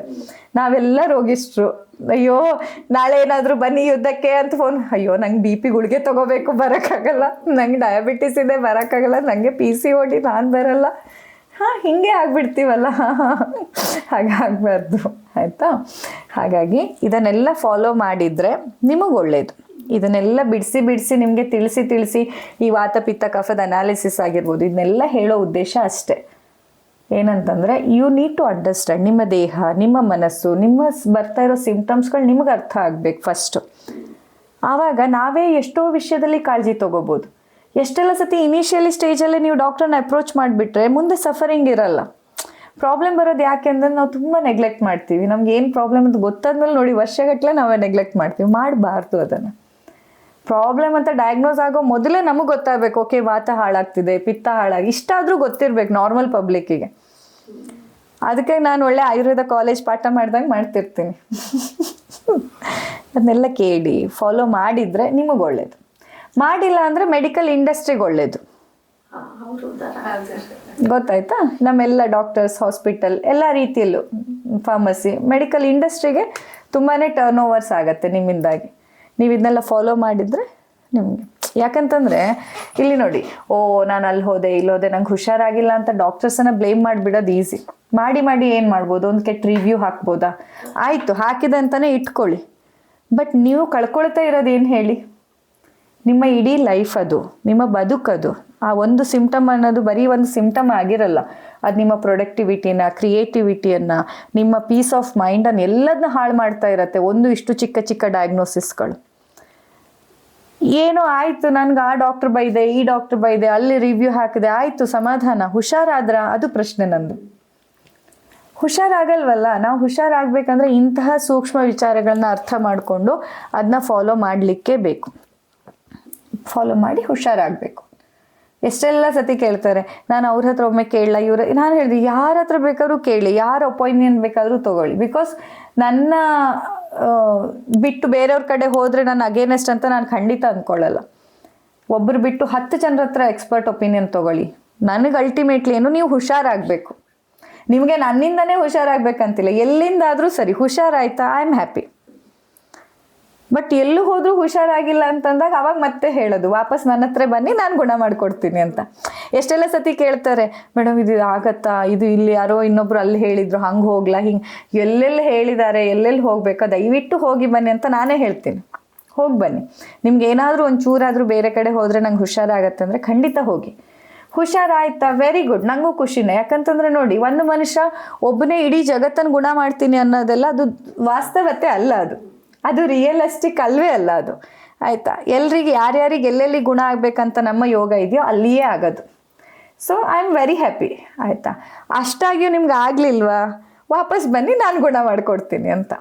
A: ನಾವೆಲ್ಲ ರೋಗಿಷ್ಟ್ರು. ಅಯ್ಯೋ, ನಾಳೆ ಏನಾದರೂ ಬನ್ನಿ ಯುದ್ಧಕ್ಕೆ ಅಂತ ಫೋನ್ ಅಯ್ಯೋ, ನಂಗೆ ಬಿ ಪಿ ಗುಳಿಗೆ ತೊಗೋಬೇಕು, ಬರೋಕ್ಕಾಗಲ್ಲ. ನಂಗೆ ಡಯಾಬಿಟಿಸ್ ಇದೆ, ಬರೋಕ್ಕಾಗಲ್ಲ. ನನಗೆ ಪಿ ಸಿ ಓಡಿ ನಾನು ಬರಲ್ಲ. ಹಾಂ, ಹಿಂಗೆ ಆಗ್ಬಿಡ್ತೀವಲ್ಲ. ಹಾಗಾಗಬಾರ್ದು. ಆಯಿತಾ? ಹಾಗಾಗಿ ಇದನ್ನೆಲ್ಲ ಫಾಲೋ ಮಾಡಿದರೆ ನಿಮಗೆ ಒಳ್ಳೆಯದು ಇದನ್ನೆಲ್ಲ ಬಿಡಿಸಿ ಬಿಡಿಸಿ ನಿಮಗೆ ತಿಳಿಸಿ ತಿಳಿಸಿ ಈ ವಾತ ಪಿತ್ತ ಕಫದ ಅನಾಲಿಸಿಸ್ ಆಗಿರ್ಬೋದು, ಇದನ್ನೆಲ್ಲ ಹೇಳೋ ಉದ್ದೇಶ ಅಷ್ಟೇ. ಏನಂತಂದರೆ ಯು ನೀಡ್ ಟು ಅಂಡರ್ಸ್ಟ್ಯಾಂಡ್ ನಿಮ್ಮ ದೇಹ, ನಿಮ್ಮ ಮನಸ್ಸು, ನಿಮ್ಮ ಬರ್ತಾ ಇರೋ ಸಿಂಪ್ಟಮ್ಸ್ಗಳು ನಿಮಗೆ ಅರ್ಥ ಆಗಬೇಕು ಫಸ್ಟು ಆವಾಗ ನಾವೇ ಎಷ್ಟೋ ವಿಷಯದಲ್ಲಿ ಕಾಳಜಿ ತೊಗೋಬೋದು. ಎಷ್ಟೆಲ್ಲ ಸತಿ ಇನಿಷಿಯಲಿ ಸ್ಟೇಜಲ್ಲೇ ನೀವು ಡಾಕ್ಟ್ರನ್ನ ಅಪ್ರೋಚ್ ಮಾಡಿಬಿಟ್ರೆ ಮುಂದೆ ಸಫರಿಂಗ್ ಇರಲ್ಲ. ಪ್ರಾಬ್ಲಮ್ ಬರೋದು ಯಾಕೆ ಅಂದ್ರೆ ನಾವು ತುಂಬ ನೆಗ್ಲೆಕ್ಟ್ ಮಾಡ್ತೀವಿ. ನಮ್ಗೆ ಏನು ಪ್ರಾಬ್ಲಮ್ ಅಂತ ಗೊತ್ತಾದ್ಮೇಲೆ ನೋಡಿ ವರ್ಷಗಟ್ಟಲೆ ನಾವೇ ನೆಗ್ಲೆಕ್ಟ್ ಮಾಡ್ತೀವಿ. ಮಾಡಬಾರ್ದು ಅದನ್ನು. ಪ್ರಾಬ್ಲಮ್ ಅಂತ ಡಯಾಗ್ನೋಸ್ ಆಗೋ ಮೊದಲೇ ನಮಗೆ ಗೊತ್ತಾಗಬೇಕು ಓಕೆ ವಾತ ಹಾಳಾಗ್ತಿದೆ, ಪಿತ್ತ ಹಾಳಾಗಿ, ಇಷ್ಟಾದರೂ ಗೊತ್ತಿರ್ಬೇಕು ನಾರ್ಮಲ್ ಪಬ್ಲಿಕ್ಕಿಗೆ ಅದಕ್ಕೆ ನಾನು ಒಳ್ಳೆ ಆಯುರ್ವೇದ ಕಾಲೇಜ್ ಪಾಠ ಮಾಡ್ದಂಗೆ ಮಾಡ್ತಿರ್ತೀನಿ. ಅದನ್ನೆಲ್ಲ ಕೇಳಿ ಫಾಲೋ ಮಾಡಿದರೆ ನಿಮಗೆ ಒಳ್ಳೇದು. ಮಾಡಿಲ್ಲ ಅಂದರೆ ಮೆಡಿಕಲ್ ಇಂಡಸ್ಟ್ರಿಗೆ ಒಳ್ಳೇದು. ಗೊತ್ತಾಯ್ತಾ? ನಮ್ಮೆಲ್ಲ ಡಾಕ್ಟರ್ಸ್ ಹಾಸ್ಪಿಟಲ್ ಎಲ್ಲ ರೀತಿಯಲ್ಲೂ ಫಾರ್ಮಸಿ ಮೆಡಿಕಲ್ ಇಂಡಸ್ಟ್ರಿಗೆ ತುಂಬಾ ಟರ್ನ್ ಓವರ್ಸ್ ಆಗುತ್ತೆ ನಿಮ್ಮಿಂದಾಗಿ. ನೀವು ಇದನ್ನೆಲ್ಲ ಫಾಲೋ ಮಾಡಿದರೆ ನಿಮಗೆ. ಯಾಕಂತಂದರೆ, ಇಲ್ಲಿ ನೋಡಿ, ಓ, ನಾನು ಅಲ್ಲಿ ಹೋದೆ, ಇಲ್ಲಿ ಹೋದೆ, ನಂಗೆ ಹುಷಾರಾಗಿಲ್ಲ ಅಂತ ಡಾಕ್ಟರ್ಸನ್ನು ಬ್ಲೇಮ್ ಮಾಡಿಬಿಡೋದು ಈಸಿ ಮಾಡಿ ಮಾಡಿ ಏನು ಮಾಡ್ಬೋದು? ಒಂದು ಕೆಟ್ಟ ರಿವ್ಯೂ ಹಾಕ್ಬೋದಾ? ಆಯಿತು, ಹಾಕಿದೆ ಅಂತಲೇ ಇಟ್ಕೊಳ್ಳಿ. ಬಟ್ ನೀವು ಕಳ್ಕೊಳ್ತಾ ಇರೋದು ಏನು ಹೇಳಿ? ನಿಮ್ಮ ಇಡೀ ಲೈಫ್ ಅದು, ನಿಮ್ಮ ಬದುಕದು ಆ ಒಂದು ಸಿಂಪ್ಟಮ್ ಅನ್ನೋದು ಬರೀ ಒಂದು ಸಿಂಪ್ಟಮ್ ಆಗಿರಲ್ಲ. ಅದು ನಿಮ್ಮ ಪ್ರೊಡಕ್ಟಿವಿಟಿನ ಕ್ರಿಯೇಟಿವಿಟಿಯನ್ನು ನಿಮ್ಮ ಪೀಸ್ ಆಫ್ ಮೈಂಡನ್ನು ಎಲ್ಲದನ್ನ ಹಾಳು ಮಾಡ್ತಾ ಇರತ್ತೆ ಒಂದು ಇಷ್ಟು ಚಿಕ್ಕ ಚಿಕ್ಕ ಡಯಾಗ್ನೋಸಿಸ್ಗಳು ಏನೋ ಆಯಿತು, ನನ್ಗೆ ಆ ಡಾಕ್ಟ್ರ್ ಬೈದೆ, ಈ ಡಾಕ್ಟ್ರ್ ಬೈದೆ, ಅಲ್ಲಿ ರಿವ್ಯೂ ಹಾಕಿದೆ, ಆಯಿತು, ಸಮಾಧಾನ, ಹುಷಾರಾದ್ರ ಅದು ಪ್ರಶ್ನೆ ನಂದು. ಹುಷಾರಾಗಲ್ವಲ್ಲ, ನಾವು ಹುಷಾರಾಗಬೇಕಂದ್ರೆ ಇಂತಹ ಸೂಕ್ಷ್ಮ ವಿಚಾರಗಳನ್ನ ಅರ್ಥ ಮಾಡಿಕೊಂಡು ಅದನ್ನ ಫಾಲೋ ಮಾಡಲಿಕ್ಕೆ ಬೇಕು. ಫಾಲೋ ಮಾಡಿ ಹುಷಾರಾಗಬೇಕು. ಎಷ್ಟೆಲ್ಲ ಸತಿ ಕೇಳ್ತಾರೆ, ನಾನು ಅವ್ರ ಹತ್ರ ಒಮ್ಮೆ ಕೇಳಲ್ಲ ಇವ್ರ ನಾನು ಹೇಳಿದೆ, ಯಾರ ಹತ್ರ ಬೇಕಾದ್ರೂ ಕೇಳಿ, ಯಾರ ಒಪಿನಿಯನ್ ಬೇಕಾದರೂ ತೊಗೊಳ್ಳಿ ಬಿಕಾಸ್ ನನ್ನ ಬಿಟ್ಟು ಬೇರೆಯವ್ರ ಕಡೆ ಹೋದರೆ ನಾನು ಅಗೇನೆಸ್ಟ್ ಅಂತ ನಾನು ಖಂಡಿತ ಅಂದ್ಕೊಳ್ಳಲ್ಲ ಒಬ್ಬರು ಬಿಟ್ಟು ಹತ್ತು ಜನರ ಹತ್ರ ಎಕ್ಸ್ಪರ್ಟ್ ಒಪಿನಿಯನ್ ತಗೊಳ್ಳಿ. ನನಗೆ ಅಲ್ಟಿಮೇಟ್ಲಿ ಏನು, ನೀವು ಹುಷಾರಾಗಬೇಕು. ನಿಮಗೆ ನನ್ನಿಂದನೇ ಹುಷಾರಾಗಬೇಕಂತಿಲ್ಲ, ಎಲ್ಲಿಂದಾದರೂ ಸರಿ, ಹುಷಾರಾಯ್ತಾ ಐ ಆಮ್ ಹ್ಯಾಪಿ ಬಟ್ ಎಲ್ಲೂ ಹೋದ್ರೂ ಹುಷಾರಾಗಿಲ್ಲ ಅಂತಂದಾಗ ಅವಾಗ ಮತ್ತೆ ಹೇಳೋದು, ವಾಪಸ್ ನನ್ನ ಹತ್ರ ಬನ್ನಿ, ನಾನು ಗುಣ ಮಾಡಿಕೊಡ್ತೀನಿ ಅಂತ. ಎಷ್ಟೆಲ್ಲ ಸತಿ ಕೇಳ್ತಾರೆ ಮೇಡಮ್ ಇದು ಆಗತ್ತಾ? ಇದು ಇಲ್ಲಿ ಯಾರೋ ಇನ್ನೊಬ್ರು ಅಲ್ಲಿ ಹೇಳಿದ್ರು, ಹಂಗೆ ಹೋಗ್ಲಾ, ಹಿಂಗೆ? ಎಲ್ಲೆಲ್ಲಿ ಹೇಳಿದ್ದಾರೆ, ಎಲ್ಲೆಲ್ಲಿ ಹೋಗ್ಬೇಕಾ, ದಯವಿಟ್ಟು ಹೋಗಿ ಬನ್ನಿ ಅಂತ ನಾನೇ ಹೇಳ್ತೀನಿ. ಹೋಗಿ ಬನ್ನಿ. ನಿಮ್ಗೆ ಏನಾದರೂ ಒಂದು ಚೂರಾದರೂ ಬೇರೆ ಕಡೆ ಹೋದರೆ ನಂಗೆ ಹುಷಾರಾಗತ್ತೆ ಅಂದರೆ ಖಂಡಿತ ಹೋಗಿ. ಹುಷಾರಾಯ್ತಾ? ವೆರಿ ಗುಡ್ ನನಗೂ ಖುಷಿನೇ. ಯಾಕಂತಂದ್ರೆ ನೋಡಿ, ಒಂದು ಮನುಷ್ಯ ಒಬ್ಬನೇ ಇಡೀ ಜಗತ್ತನ್ನು ಗುಣ ಮಾಡ್ತೀನಿ ಅನ್ನೋದೆಲ್ಲ ಅದು ವಾಸ್ತವತೆ ಅಲ್ಲ ಅದು. ಅದು ರಿಯಲಿಸ್ಟಿಕ್ ಅಲ್ವೇ ಅಲ್ಲ ಅದು. ಆಯಿತಾ? ಎಲ್ರಿಗೆ ಯಾರ್ಯಾರಿಗೆ ಎಲ್ಲೆಲ್ಲಿ ಗುಣ ಆಗಬೇಕಂತ ನಮ್ಮ ಯೋಗ ಇದೆಯೋ ಅಲ್ಲಿಯೇ ಆಗೋದು. So I am very happy ಆಯಿತಾ? ಅಷ್ಟಾಗಿಯೂ ನಿಮ್ಗೆ ಆಗಲಿಲ್ವಾ? ವಾಪಸ್ ಬನ್ನಿ, ನಾನು ಗುಣ ಮಾಡಿಕೊಡ್ತೀನಿ ಅಂತ.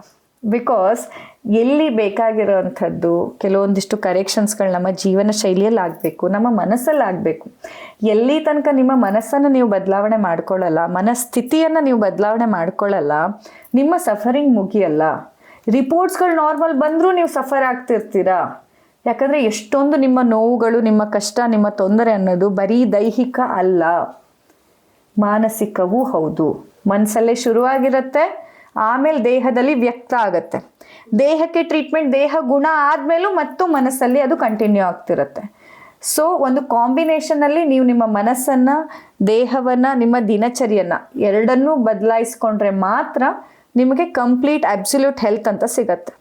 A: ಬಿಕಾಸ್ ಎಲ್ಲಿ ಬೇಕಾಗಿರೋವಂಥದ್ದು ಕೆಲವೊಂದಿಷ್ಟು ಕರೆಕ್ಷನ್ಸ್ಗಳು ನಮ್ಮ ಜೀವನ ಶೈಲಿಯಲ್ಲಿ ಆಗಬೇಕು, ನಮ್ಮ ಮನಸ್ಸಲ್ಲಿ ಆಗಬೇಕು. ಎಲ್ಲಿ ತನಕ ನಿಮ್ಮ ಮನಸ್ಸನ್ನು ನೀವು ಬದಲಾವಣೆ ಮಾಡ್ಕೊಳ್ಳಲ್ಲ, ಮನಸ್ಥಿತಿಯನ್ನು ನೀವು ಬದಲಾವಣೆ ಮಾಡ್ಕೊಳ್ಳಲ್ಲ, ನಿಮ್ಮ ಸಫರಿಂಗ್ ಮುಗಿಯಲ್ಲ. ರಿಪೋರ್ಟ್ಸ್ಗಳು ನಾರ್ಮಲ್ ಬಂದರೂ ನೀವು ಸಫರ್ ಆಗ್ತಿರ್ತೀರಾ? ಯಾಕಂದರೆ ಎಷ್ಟೊಂದು ನಿಮ್ಮ ನೋವುಗಳು, ನಿಮ್ಮ ಕಷ್ಟ, ನಿಮ್ಮ ತೊಂದರೆ ಅನ್ನೋದು ಬರೀ ದೈಹಿಕ ಅಲ್ಲ. ಮಾನಸಿಕವೂ ಹೌದು. ಮನಸ್ಸಲ್ಲೇ ಶುರುವಾಗಿರುತ್ತೆ, ಆಮೇಲೆ ದೇಹದಲ್ಲಿ ವ್ಯಕ್ತ ಆಗುತ್ತೆ. ದೇಹಕ್ಕೆ ಟ್ರೀಟ್ಮೆಂಟ್ ದೇಹ ಗುಣ ಆದಮೇಲೂ ಮತ್ತು ಮನಸ್ಸಲ್ಲಿ ಅದು ಕಂಟಿನ್ಯೂ ಆಗ್ತಿರುತ್ತೆ. ಸೊ ಒಂದು ಕಾಂಬಿನೇಷನಲ್ಲಿ ನೀವು ನಿಮ್ಮ ಮನಸ್ಸನ್ನು, ದೇಹವನ್ನು, ನಿಮ್ಮ ದಿನಚರಿಯನ್ನು ಎರಡನ್ನೂ ಬದಲಾಯಿಸ್ಕೊಂಡ್ರೆ ಮಾತ್ರ ನಿಮಗೆ ಕಂಪ್ಲೀಟ್ ಅಬ್ಸಲ್ಯೂಟ್ ಹೆಲ್ತ್ ಅಂತ ಸಿಗತ್ತೆ.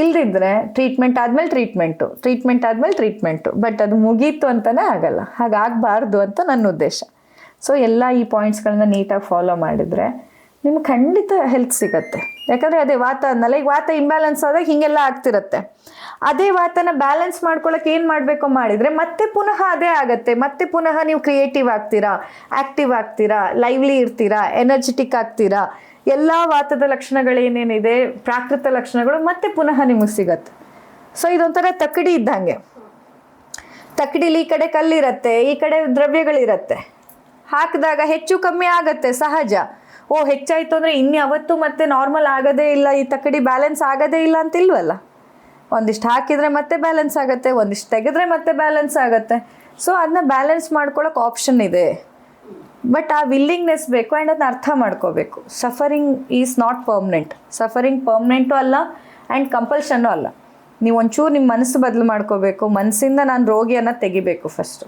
A: ಇಲ್ದಿದ್ರೆ ಟ್ರೀಟ್ಮೆಂಟ್ ಆದಮೇಲೆ ಟ್ರೀಟ್ಮೆಂಟು ಟ್ರೀಟ್ಮೆಂಟ್ ಆದಮೇಲೆ ಟ್ರೀಟ್ಮೆಂಟು ಬಟ್ ಅದು ಮುಗೀತು ಅಂತಲೇ ಆಗಲ್ಲ. ಹಾಗಾಗಬಾರ್ದು ಅಂತ ನನ್ನ ಉದ್ದೇಶ. ಸೊ ಎಲ್ಲ ಈ ಪಾಯಿಂಟ್ಸ್ಗಳನ್ನ ನೀಟಾಗಿ ಫಾಲೋ ಮಾಡಿದರೆ ನಿಮ್ಗೆ ಖಂಡಿತ ಹೆಲ್ತ್ ಸಿಗತ್ತೆ. ಯಾಕಂದರೆ ಅದೇ ವಾತ ಅನ್ನಲ್ಲ ಈಗ ವಾತ ಇಂಬ್ಯಾಲೆನ್ಸ್ ಆದಾಗ ಹೀಗೆಲ್ಲ ಆಗ್ತಿರತ್ತೆ. ಅದೇ ವಾತನ ಬ್ಯಾಲೆನ್ಸ್ ಮಾಡ್ಕೊಳ್ಳೋಕೆ ಏನು ಮಾಡಬೇಕು ಮಾಡಿದರೆ ಮತ್ತೆ ಪುನಃ ಅದೇ ಆಗತ್ತೆ. ಮತ್ತೆ ಪುನಃ ನೀವು ಕ್ರಿಯೇಟಿವ್ ಆಗ್ತೀರಾ ಆ್ಯಕ್ಟಿವ್ ಆಗ್ತೀರಾ ಲೈವ್ಲಿ ಇರ್ತೀರಾ ಎನರ್ಜೆಟಿಕ್ ಆಗ್ತೀರಾ ಎಲ್ಲ ವಾತದ ಲಕ್ಷಣಗಳೇನೇನಿದೆ, ಪ್ರಾಕೃತ ಲಕ್ಷಣಗಳು ಮತ್ತೆ ಪುನಃ ನಿಮಗೆ ಸಿಗತ್ತೆ. ಸೊ ಇದೊಂಥರ ತಕ್ಕಡಿ ಇದ್ದಂಗೆ. ತಕ್ಕಡಿಲಿ ಈ ಕಡೆ ಕಲ್ಲಿರತ್ತೆ, ಈ ಕಡೆ ದ್ರವ್ಯಗಳಿರತ್ತೆ. ಹಾಕಿದಾಗ ಹೆಚ್ಚು ಕಮ್ಮಿ ಆಗತ್ತೆ, ಸಹಜ. ಓ, ಹೆಚ್ಚಾಯಿತು ಅಂದರೆ ಇನ್ಯಾವತ್ತೂ ಮತ್ತೆ ನಾರ್ಮಲ್ ಆಗೋದೇ ಇಲ್ಲ, ಈ ತಕ್ಕಡಿ ಬ್ಯಾಲೆನ್ಸ್ ಆಗೋದೇ ಇಲ್ಲ ಅಂತಿಲ್ವಲ್ಲ? ಒಂದಿಷ್ಟು ಹಾಕಿದರೆ ಮತ್ತೆ ಬ್ಯಾಲೆನ್ಸ್ ಆಗುತ್ತೆ, ಒಂದಿಷ್ಟು ತೆಗೆದ್ರೆ ಮತ್ತೆ ಬ್ಯಾಲೆನ್ಸ್ ಆಗುತ್ತೆ. ಸೊ ಅದನ್ನ ಬ್ಯಾಲೆನ್ಸ್ ಮಾಡ್ಕೊಳ್ಳೋಕೆ ಆಪ್ಷನ್ ಇದೆ. ಬಟ್ ಆ ವಿಲ್ಲಿಂಗ್ನೆಸ್ ಬೇಕು ಆ್ಯಂಡ್ ಅದನ್ನ ಅರ್ಥ ಮಾಡ್ಕೋಬೇಕು. Suffering is not permanent suffering permanent ಅಲ್ಲ ಆ್ಯಂಡ್ ಕಂಪಲ್ಷನ್ನು ಅಲ್ಲ. ನೀವು ಒಂಚೂರು ನಿಮ್ಮ ಮನಸ್ಸು ಬದಲು ಮಾಡ್ಕೋಬೇಕು, ಮನಸ್ಸಿಂದ ನಾನು ರೋಗಿಯನ್ನು ತೆಗಿಬೇಕು ಫಸ್ಟು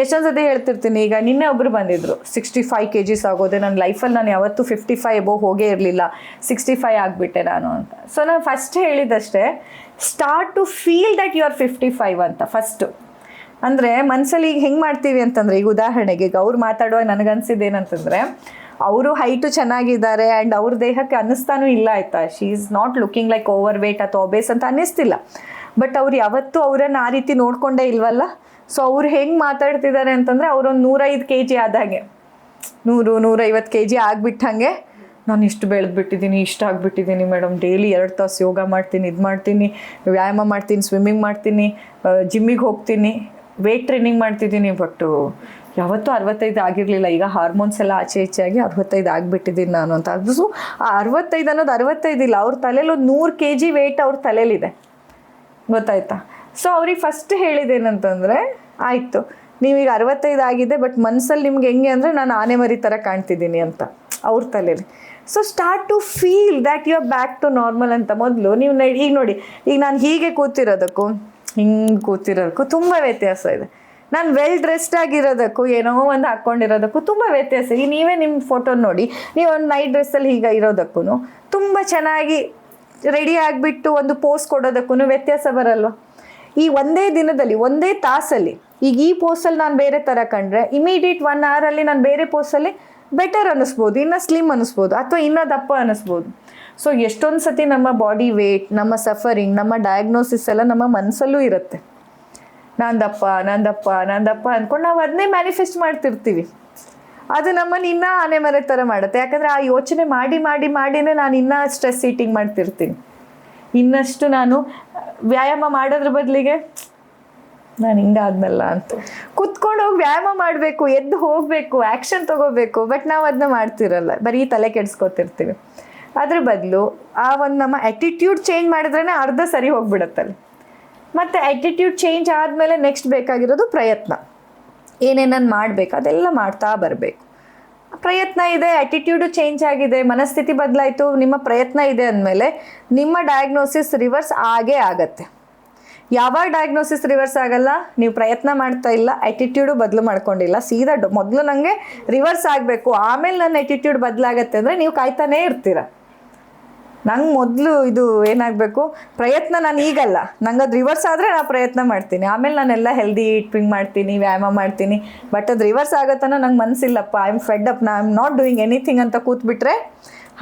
A: ಎಷ್ಟೊಂದು ಸತಿ ಹೇಳ್ತಿರ್ತೀನಿ, ಈಗ ನಿನ್ನೆ ಒಬ್ಬರು ಬಂದಿದ್ದರು ಸಿಕ್ಸ್ಟಿ ಫೈವ್ ಕೆ ಜಿಸ್ ಆಗೋದೆ ನನ್ನ ಲೈಫಲ್ಲಿ ನಾನು ಯಾವತ್ತೂ ಫಿಫ್ಟಿ ಫೈವ್ ಎಬೋ ಹೋಗೇ ಇರಲಿಲ್ಲ ಸಿಕ್ಸ್ಟಿ ಫೈವ್ ಆಗಿಬಿಟ್ಟೆ ನಾನು ಅಂತ. ಸೊ ನಾನು first ಹೇಳಿದಷ್ಟೇ start to feel that you are fifty five ಅಂತ ಫಸ್ಟು ಅಂದರೆ ಮನಸ್ಸಲ್ಲಿ ಈಗ ಹೆಂಗೆ ಮಾಡ್ತೀವಿ ಅಂತಂದರೆ, ಈಗ ಉದಾಹರಣೆಗೆ ಈಗ ಅವ್ರು ಮಾತಾಡುವಾಗ ನನಗನ್ಸಿದ್ದು ಏನಂತಂದರೆ ಅವರು ಹೈಟು ಚೆನ್ನಾಗಿದ್ದಾರೆ ಆ್ಯಂಡ್ ಅವ್ರ ದೇಹಕ್ಕೆ ಅನ್ನಿಸ್ತಾನೂ ಇಲ್ಲ ಆಯ್ತಾ? She is not looking like overweight ಅಥವಾ ಒಬೇಸ್ ಅಂತ ಅನ್ನಿಸ್ತಿಲ್ಲ. ಬಟ್ ಅವ್ರು ಯಾವತ್ತೂ ಅವರನ್ನು ಆ ರೀತಿ ನೋಡ್ಕೊಂಡೇ ಇಲ್ವಲ್ಲ? ಸೊ ಅವ್ರು ಹೆಂಗೆ ಮಾತಾಡ್ತಿದ್ದಾರೆ ಅಂತಂದರೆ, ಅವರೊಂದು ನೂರೈದು ಕೆ ಜಿ ಆದಾಗೆ. ನೂರು ನೂರೈವತ್ತು ಕೆ ಜಿ ಆಗಿಬಿಟ್ಟಂಗೆ, ನಾನು ಇಷ್ಟು ಬೆಳೆದ್ಬಿಟ್ಟಿದ್ದೀನಿ ಇಷ್ಟ ಆಗಿಬಿಟ್ಟಿದ್ದೀನಿ ಮೇಡಮ್ ಡೈಲಿ ಎರಡು ತಾಸು ಯೋಗ ಮಾಡ್ತೀನಿ, ಇದು ಮಾಡ್ತೀನಿ, ವ್ಯಾಯಾಮ ಮಾಡ್ತೀನಿ ಸ್ವಿಮ್ಮಿಂಗ್ ಮಾಡ್ತೀನಿ ಜಿಮ್ಮಿಗೆ ಹೋಗ್ತೀನಿ. ವೇಟ್ ಟ್ರೈನಿಂಗ್ ಮಾಡ್ತಿದ್ದೀನಿ ಬಟ್ಟು ಯಾವತ್ತೂ ಅರವತ್ತೈದು ಆಗಿರಲಿಲ್ಲ. ಈಗ ಹಾರ್ಮೋನ್ಸ್ ಎಲ್ಲ ಆಚೆ ಈಚೆ ಆಗಿ ಅರವತ್ತೈದು ಆಗಿಬಿಟ್ಟಿದ್ದೀನಿ ನಾನು ಅಂತ. ಅದು ಸೊ, ಆ ಅರವತ್ತೈದು ಅನ್ನೋದು ಅರವತ್ತೈದಿಲ್ಲ ಅವ್ರ ತಲೆಯಲ್ಲಿ ಒಂದು ನೂರು ಕೆ ಜಿ ವೆಯ್ಟ್ ಅವ್ರ ತಲೆಯಲ್ಲಿದೆ ಗೊತ್ತಾಯ್ತಾ? ಸೊ ಅವ್ರಿಗೆ ಫಸ್ಟ್ ಹೇಳಿದ್ದೇನಂತಂದರೆ ಆಯಿತು, ನೀವೀಗ ಅರವತ್ತೈದು ಆಗಿದೆ ಬಟ್ ಮನಸ್ಸಲ್ಲಿ ನಿಮ್ಗೆ ಹೆಂಗೆ ಅಂದರೆ ನಾನು ಆನೆ ಮರಿ ಥರ ಕಾಣ್ತಿದ್ದೀನಿ ಅಂತ, ಅವ್ರ ತಲೆಯಲ್ಲಿ so start to feel that you are back to normal ಅಂತ ಮೊದಲು. ನೀವು ಈಗ ನೋಡಿ, ಈಗ ನಾನು ಹೀಗೆ ಕೂತಿರೋದಕ್ಕೂ ಹಿಂಗೆ ಕೂತಿರೋದಕ್ಕೂ ತುಂಬ ವ್ಯತ್ಯಾಸ ಇದೆ. ನಾನು ವೆಲ್ ಡ್ರೆಸ್ಡ್ ಆಗಿರೋದಕ್ಕೂ ಏನೋ ಒಂದು ಹಾಕ್ಕೊಂಡಿರೋದಕ್ಕೂ ತುಂಬ ವ್ಯತ್ಯಾಸ. ಈಗ ನೀವೇ ನಿಮ್ಮ ಫೋಟೋ ನೋಡಿ, ನೀವು ಒಂದು ನೈಟ್ ಡ್ರೆಸ್ಸಲ್ಲಿ ಹೀಗೆ ಇರೋದಕ್ಕೂ ತುಂಬ ಚೆನ್ನಾಗಿ ರೆಡಿ ಆಗಿಬಿಟ್ಟು ಒಂದು ಪೋಸ್ ಕೊಡೋದಕ್ಕೂ ವ್ಯತ್ಯಾಸ ಬರಲ್ವ? ಈ ಒಂದೇ ದಿನದಲ್ಲಿ, ಒಂದೇ ತಾಸಲ್ಲಿ, ಈಗ ಈ ಪೋಸಲ್ಲಿ ನಾನು ಬೇರೆ ಥರ ಕಂಡ್ರೆ ಇಮಿಡಿಯೇಟ್ ಒನ್ ಅವರಲ್ಲಿ ನಾನು ಬೇರೆ ಪೋಸಲ್ಲಿ ಬೆಟರ್ ಅನ್ನಿಸ್ಬೋದು, ಇನ್ನೂ ಸ್ಲಿಮ್ ಅನ್ನಿಸ್ಬೋದು, ಅಥವಾ ಇನ್ನೂ ದಪ್ಪ ಅನ್ನಿಸ್ಬೋದು. ಸೊ ಎಷ್ಟೊಂದು ಸತಿ ನಮ್ಮ ಬಾಡಿ ವೇಟ್ ನಮ್ಮ ಸಫರಿಂಗ್ ನಮ್ಮ ಡಯಾಗ್ನೋಸಿಸ್ ಎಲ್ಲ ನಮ್ಮ ಮನಸ್ಸಲ್ಲೂ ಇರುತ್ತೆ. ನಂದಪ್ಪ ನಂದಪ್ಪ ನಂದಪ್ಪ ದಪ್ಪ ಅಂದ್ಕೊಂಡು ನಾವು ಅದನ್ನೇ ಮ್ಯಾನಿಫೆಸ್ಟ್ ಮಾಡ್ತಿರ್ತೀವಿ. ಅದು ನಮ್ಮನ್ನು ಇನ್ನೂ ಆನೆ ಮರೆ ಥರ ಮಾಡುತ್ತೆ. ಯಾಕಂದರೆ ಆ ಯೋಚನೆ ಮಾಡಿ ಮಾಡಿ, ಮಾಡಿನೇ ನಾನು ಇನ್ನೂ ಸ್ಟ್ರೆಸ್ ಈಟಿಂಗ್ ಮಾಡ್ತಿರ್ತೀನಿ. ಇನ್ನಷ್ಟು ನಾನು, ವ್ಯಾಯಾಮ ಮಾಡೋದ್ರ ಬದಲಿಗೆ ನಾನು ಹಿಂಗಾದ್ನಲ್ಲ ಅಂತ. ಕುತ್ಕೊಂಡು ಹೋಗಿ ವ್ಯಾಯಾಮ ಮಾಡಬೇಕು, ಎದ್ದು ಹೋಗಬೇಕು ಆ್ಯಕ್ಷನ್ ತಗೋಬೇಕು ಬಟ್ ನಾವು ಅದನ್ನ ಮಾಡ್ತಿರಲ್ಲ. ಬರೀ ತಲೆ ಕೆಡಿಸ್ಕೊತಿರ್ತೀವಿ. ಅದ್ರ ಬದಲು ಆ ಒಂದು ನಮ್ಮ ಆ್ಯಟಿಟ್ಯೂಡ್ ಚೇಂಜ್ ಮಾಡಿದ್ರೇ ಅರ್ಧ ಸರಿ ಹೋಗ್ಬಿಡತ್ತಲ್ಲಿ. ಮತ್ತು ಆ್ಯಟಿಟ್ಯೂಡ್ ಚೇಂಜ್ ಆದಮೇಲೆ ನೆಕ್ಸ್ಟ್ ಬೇಕಾಗಿರೋದು ಪ್ರಯತ್ನ. ಏನೇನನ್ನು ಮಾಡಬೇಕು, ಅದೆಲ್ಲ ಮಾಡ್ತಾ ಬರಬೇಕು. ಪ್ರಯತ್ನ ಇದೆ ಆ್ಯಟಿಟ್ಯೂಡು ಚೇಂಜ್ ಆಗಿದೆ, ಮನಸ್ಥಿತಿ ಬದಲಾಯಿತು, ನಿಮ್ಮ ಪ್ರಯತ್ನ ಇದೆ ಅಂದಮೇಲೆ ನಿಮ್ಮ ಡಯಾಗ್ನೋಸಿಸ್ ರಿವರ್ಸ್ ಆಗೇ ಆಗತ್ತೆ. ಯಾವಾಗ ಡಯಾಗ್ನೋಸಿಸ್ ರಿವರ್ಸ್ ಆಗಲ್ಲ? ನೀವು ಪ್ರಯತ್ನ ಮಾಡ್ತಾ ಇಲ್ಲ ಆ್ಯಟಿಟ್ಯೂಡು ಬದಲು ಮಾಡ್ಕೊಂಡಿಲ್ಲ. ಸೀದಾ ಮೊದಲು ನನಗೆ ರಿವರ್ಸ್ ಆಗಬೇಕು. ಆಮೇಲೆ ನನ್ನ ಆ್ಯಟಿಟ್ಯೂಡ್ ಬದಲಾಗತ್ತೆ ಅಂದರೆ ನೀವು ಕಾಯ್ತಾನೇ ಇರ್ತೀರ. ನಂಗೆ ಮೊದಲು ಇದು ಏನಾಗಬೇಕು? ಪ್ರಯತ್ನ ನಾನು ಈಗಲ್ಲ. ನಂಗೆ ಅದು ರಿವರ್ಸ್ ಆದರೆ ನಾನು ಪ್ರಯತ್ನ ಮಾಡ್ತೀನಿ. ಆಮೇಲೆ ನಾನೆಲ್ಲ ಹೆಲ್ದಿ ಈಟಿಂಗ್ ಮಾಡ್ತೀನಿ ವ್ಯಾಯಾಮ ಮಾಡ್ತೀನಿ. ಬಟ್ ಅದು ರಿವರ್ಸ್ ಆಗತ್ತನ ನಂಗೆ ಮನಸ್ಸಿಲ್ಲಪ್ಪ ಐ ಆಮ್ ಫೆಡ್ ಅಪ್ ನಾ I am not doing anything ಅಂತ ಕೂತ್ಬಿಟ್ರೆ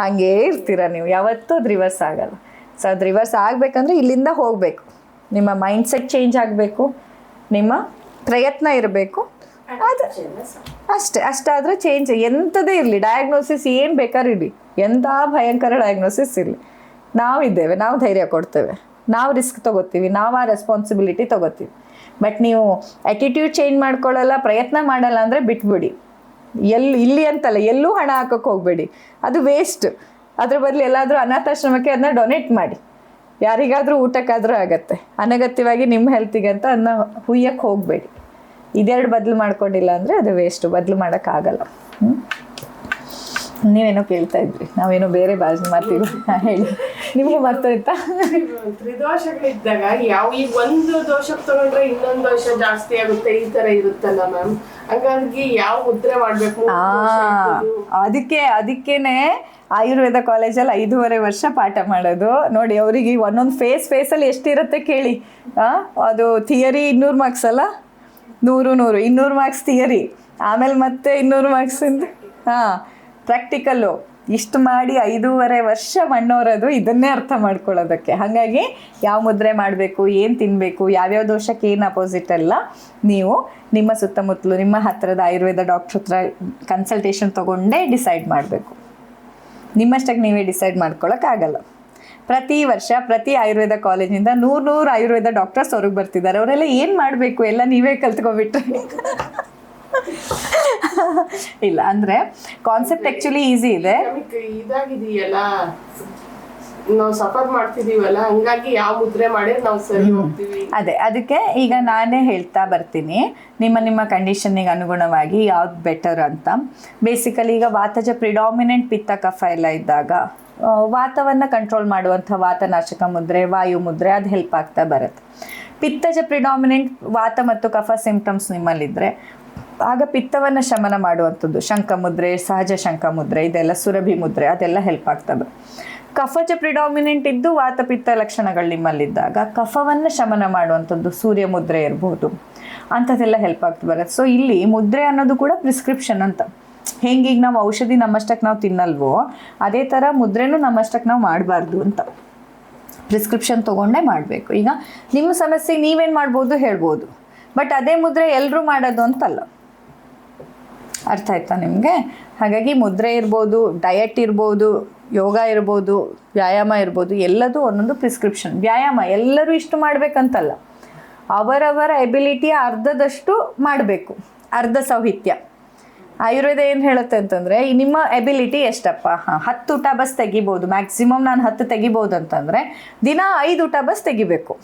A: ಹಾಗೇ ಇರ್ತೀರ ನೀವು? ಯಾವತ್ತೂ ಅದು ರಿವರ್ಸ್ ಆಗಲ್ಲ. ಸೊ ಅದು ರಿವರ್ಸ್ ಆಗಬೇಕಂದ್ರೆ ಇಲ್ಲಿಂದ ಹೋಗಬೇಕು. ನಿಮ್ಮ ಮೈಂಡ್ ಸೆಟ್ ಚೇಂಜ್ ಆಗಬೇಕು. ನಿಮ್ಮ ಪ್ರಯತ್ನ ಇರಬೇಕು. ಅದು ಅಷ್ಟೇ. ಅಷ್ಟಾದರೆ ಚೇಂಜ್ ಎಂಥದೇ ಇರಲಿ. ಡಯಾಗ್ನೋಸಿಸ್ ಏನು ಬೇಕಾದ್ರೂ ಇರಲಿ. ಎಂಥ ಭಯಂಕರ ಡಯಾಗ್ನೋಸಿಸ್ ಇರಲಿ. ನಾವಿದ್ದೇವೆ, ನಾವು ಧೈರ್ಯ ಕೊಡ್ತೇವೆ. ನಾವು ರಿಸ್ಕ್ ತೊಗೋತೀವಿ, ನಾವು ಆ ರೆಸ್ಪಾನ್ಸಿಬಿಲಿಟಿ ತೊಗೋತೀವಿ. ಬಟ್ ನೀವು ಆ್ಯಟಿಟ್ಯೂಡ್ ಚೇಂಜ್ ಮಾಡ್ಕೊಳ್ಳಲ್ಲ, ಪ್ರಯತ್ನ ಮಾಡಲ್ಲ ಅಂದರೆ ಬಿಟ್ಬಿಡಿ. ಎಲ್ಲಿ ಇಲ್ಲಿ ಅಂತಲ್ಲ, ಎಲ್ಲೂ ಹಣ ಹಾಕೋಕ್ಕೆ ಹೋಗಬೇಡಿ. ಅದು ವೇಸ್ಟ್ ಅದ್ರ ಬದಲು ಎಲ್ಲಾದರೂ ಅನಾಥಾಶ್ರಮಕ್ಕೆ ಅದನ್ನ ಡೊನೇಟ್ ಮಾಡಿ. ಯಾರಿಗಾದರೂ ಊಟಕ್ಕಾದರೂ ಆಗತ್ತೆ. ಅನಗತ್ಯವಾಗಿ ನಿಮ್ಮ ಹೆಲ್ತಿಗೆ ಅಂತ ಅದನ್ನ ಹುಯ್ಯಕ್ಕೆ ಹೋಗಬೇಡಿ. ಇದೆರಡು ಬದಲು ಮಾಡ್ಕೊಂಡಿಲ್ಲ ಅಂದರೆ ಅದು ವೇಸ್ಟು ಬದಲು ಮಾಡೋಕ್ಕಾಗಲ್ಲ. ಹ್ಞೂ ನೀವೇನೋ ಕೇಳ್ತಾ ಇದ್ರಿ. ನಾವೇನೋ ಬೇರೆ ಬಾಜು ಮಾಡ್ತೀವಿ ಹೇಳಿ. ನಿಮಗೂ ಮರ್ತೋಯ್ತಾ?
B: ತ್ರಿದೋಷಗಳಿದ್ದಾಗ ಯಾವ ಈಗ ಒಂದು ದೋಷಕ್ಕೆ ತಗೊಂಡ್ರೆ ಇನ್ನೊಂದು ದೋಷ ಜಾಸ್ತಿ ಆಗುತ್ತೆ ಈ ತರ ಇರುತ್ತಲ್ಲ ಮ್ಯಾಮ್? ಹಾಗಾಗಿ ಯಾವ ಮುದ್ರೆ ಮಾಡ್ಬೇಕು?
A: ಅದಕ್ಕೆ ಅದಕ್ಕೇನೆ ಆಯುರ್ವೇದ ಕಾಲೇಜಲ್ಲಿ ಐದೂವರೆ ವರ್ಷ ಪಾಠ ಮಾಡೋದು. ನೋಡಿ ಅವರಿಗೆ ಒಂದೊಂದು ಫೇಸ್ ಫೇಸಲ್ಲಿ ಎಷ್ಟಿರುತ್ತೆ ಕೇಳಿ. ಅದು ಥಿಯರಿ ಇನ್ನೂರು ಮಾರ್ಕ್ಸ್ ಅಲ್ಲ? ನೂರು ನೂರು. ಇನ್ನೂರು ಮಾರ್ಕ್ಸ್ ಥಿಯರಿ ಆಮೇಲೆ ಮತ್ತೆ ಇನ್ನೂರು ಮಾರ್ಕ್ಸಿಂದ ಹಾಂ. ಪ್ರಾಕ್ಟಿಕಲ್ಲು ಇಷ್ಟು ಮಾಡಿ ಐದೂವರೆ ವರ್ಷ ಮಣ್ಣೋರೋದು, ಇದನ್ನೇ ಅರ್ಥ ಮಾಡ್ಕೊಳ್ಳೋದಕ್ಕೆ. ಹಾಗಾಗಿ ಯಾವ ಮುದ್ರೆ ಮಾಡಬೇಕು, ಏನು ತಿನ್ನಬೇಕು ಯಾವ್ಯಾವ ದೋಷಕ್ಕೆ ಏನು ಅಪೋಸಿಟ್ ಎಲ್ಲ ನೀವು ನಿಮ್ಮ ಸುತ್ತಮುತ್ತಲು, ನಿಮ್ಮ ಹತ್ತಿರದ ಆಯುರ್ವೇದ ಡಾಕ್ಟ್ರ್ ಹತ್ರ ಕನ್ಸಲ್ಟೇಷನ್ ತೊಗೊಂಡೇ ಡಿಸೈಡ್ ಮಾಡಬೇಕು. ನಿಮ್ಮಷ್ಟಕ್ಕೆ ನೀವೇ ಡಿಸೈಡ್ ಮಾಡ್ಕೊಳ್ಳೋಕ್ಕಾಗಲ್ಲ ಪ್ರತಿ ವರ್ಷ, ಪ್ರತಿ ಆಯುರ್ವೇದ ಕಾಲೇಜಿಂದ ನೂರು ನೂರು ಆಯುರ್ವೇದ ಡಾಕ್ಟರ್ಸ್ ಹೊರಗೆ ಬರ್ತಿದ್ದಾರೆ. ಅವರೆಲ್ಲ ಏನು ಮಾಡಬೇಕು? ಎಲ್ಲ ನೀವೇ ಕಲ್ತ್ಕೊಬಿಟ್ರೆ ಇಲ್ಲ ಅಂದ್ರೆ ಕಾನ್ಸೆಪ್ಟ್ ಆಕ್ಚುಲಿ ಈಸಿ ಇದೆ.
B: ಇದಾಗಿದೆಯಲ್ಲ ನಾವು ಸಫರ್ ಮಾಡ್ತಿದೀವಲ್ಲ ಹಂಗಾಗಿ ಯಾವ ಮುದ್ರೆ ಮಾಡಿದ್ರೆ ನಾವು ಸರಿ ಹೋಗ್ತೀವಿ.
A: ಅದೇ ಅದಕ್ಕೆ ಈಗ ನಾನೇ ಹೇಳ್ತಾ ಬರ್ತೀನಿ. ನಿಮ್ಮ ನಿಮ್ಮ ಕಂಡೀಷನ್ನಿಗೆ ಅನುಗುಣವಾಗಿ ಯಾವ್ದು ಬೆಟರ್ ಅಂತ. ಬೇಸಿಕಲಿ ಈಗ ವಾತಜ ಪ್ರಿಡಾಮಿನೆಂಟ್ ಪಿತ್ತ ಕಫ ಎಲ್ಲ ಇದ್ದಾಗ ವಾತವನ್ನ ವಾತವನ್ನು ಕಂಟ್ರೋಲ್ ಮಾಡುವಂಥ ವಾತನಾಶಕ ಮುದ್ರೆ ವಾಯು ಮುದ್ರೆ ಅದು ಹೆಲ್ಪ್ ಆಗ್ತಾ ಬರುತ್ತೆ. ಪಿತ್ತಜ ಪ್ರಿಡಾಮಿನೆಂಟ್ ವಾತ ಮತ್ತು ಕಫ ಸಿಂಪ್ಟಮ್ಸ್ ನಿಮ್ಮಲ್ಲಿದ್ದರೆ ಆಗ ಪಿತ್ತವನ್ನು ಶಮನ ಮಾಡುವಂಥದ್ದು. ಶಂಖ ಮುದ್ರೆ ಸಹಜ ಶಂಖ ಮುದ್ರೆ ಇದೆಲ್ಲ ಸುರಭಿ ಮುದ್ರೆ, ಅದೆಲ್ಲ ಹೆಲ್ಪ್ ಆಗ್ತದೆ. ಕಫಚ ಪ್ರಿಡಾಮಿನೆಂಟ್ ಇದ್ದು ವಾತಪಿತ್ತ ಲಕ್ಷಣಗಳು ನಿಮ್ಮಲ್ಲಿದ್ದಾಗ ಕಫವನ್ನು ಶಮನ ಮಾಡುವಂಥದ್ದು ಸೂರ್ಯ ಮುದ್ರೆ ಇರ್ಬೋದು. ಅಂಥದ್ದೆಲ್ಲ ಹೆಲ್ಪ್ ಆಗ್ತಾ ಬರುತ್ತೆ. ಸೊ ಇಲ್ಲಿ ಮುದ್ರೆ ಅನ್ನೋದು ಕೂಡ ಪ್ರಿಸ್ಕ್ರಿಪ್ಷನ್ ಅಂತ. ಹೆಂಗೆ ಈಗ ನಾವು ಔಷಧಿ ನಮ್ಮಷ್ಟಕ್ಕೆ ನಾವು ತಿನ್ನಲ್ವೋ, ಅದೇ ಥರ ಮುದ್ರೆನೂ ನಮ್ಮಷ್ಟಕ್ಕೆ ನಾವು ಮಾಡಬಾರ್ದು ಅಂತ. ಪ್ರಿಸ್ಕ್ರಿಪ್ಷನ್ ತೊಗೊಂಡೇ ಮಾಡಬೇಕು. ಈಗ ನಿಮ್ಮ ಸಮಸ್ಯೆಗೆ ನೀವೇನು ಮಾಡ್ಬೋದು ಹೇಳ್ಬೋದು. ಬಟ್ ಅದೇ ಮುದ್ರೆ ಎಲ್ಲರೂ ಮಾಡೋದು ಅಂತಲ್ಲ. ಅರ್ಥ ಆಯ್ತಾ ನಿಮಗೆ? ಹಾಗಾಗಿ ಮುದ್ರೆ ಇರ್ಬೋದು ಡಯಟ್ ಇರ್ಬೋದು, ಯೋಗ ಇರ್ಬೋದು, ವ್ಯಾಯಾಮ ಇರ್ಬೋದು, ಎಲ್ಲದೂ ಒಂದೊಂದು ಪ್ರಿಸ್ಕ್ರಿಪ್ಷನ್ ವ್ಯಾಯಾಮ ಎಲ್ಲರೂ ಇಷ್ಟು ಮಾಡಬೇಕಂತಲ್ಲ. ಅವರವರ ಎಬಿಲಿಟಿ ಅರ್ಧದಷ್ಟು ಮಾಡಬೇಕು. ಅರ್ಧ ಸಾಹಿತ್ಯ. ಆಯುರ್ವೇದ ಏನು ಹೇಳುತ್ತೆ ಅಂತಂದರೆ ನಿಮ್ಮ ಎಬಿಲಿಟಿ ಎಷ್ಟಪ್ಪ? ಹಾಂ, ಹತ್ತು ಊಟ ಬಸ್ ತೆಗಿಬೋದು. ಮ್ಯಾಕ್ಸಿಮಮ್ ನಾನು ಹತ್ತು ತೆಗಿಬೋದು ಅಂತಂದರೆ ದಿನ ಐದು ಊಟ ಬಸ್ ತೆಗಿಬೇಕು.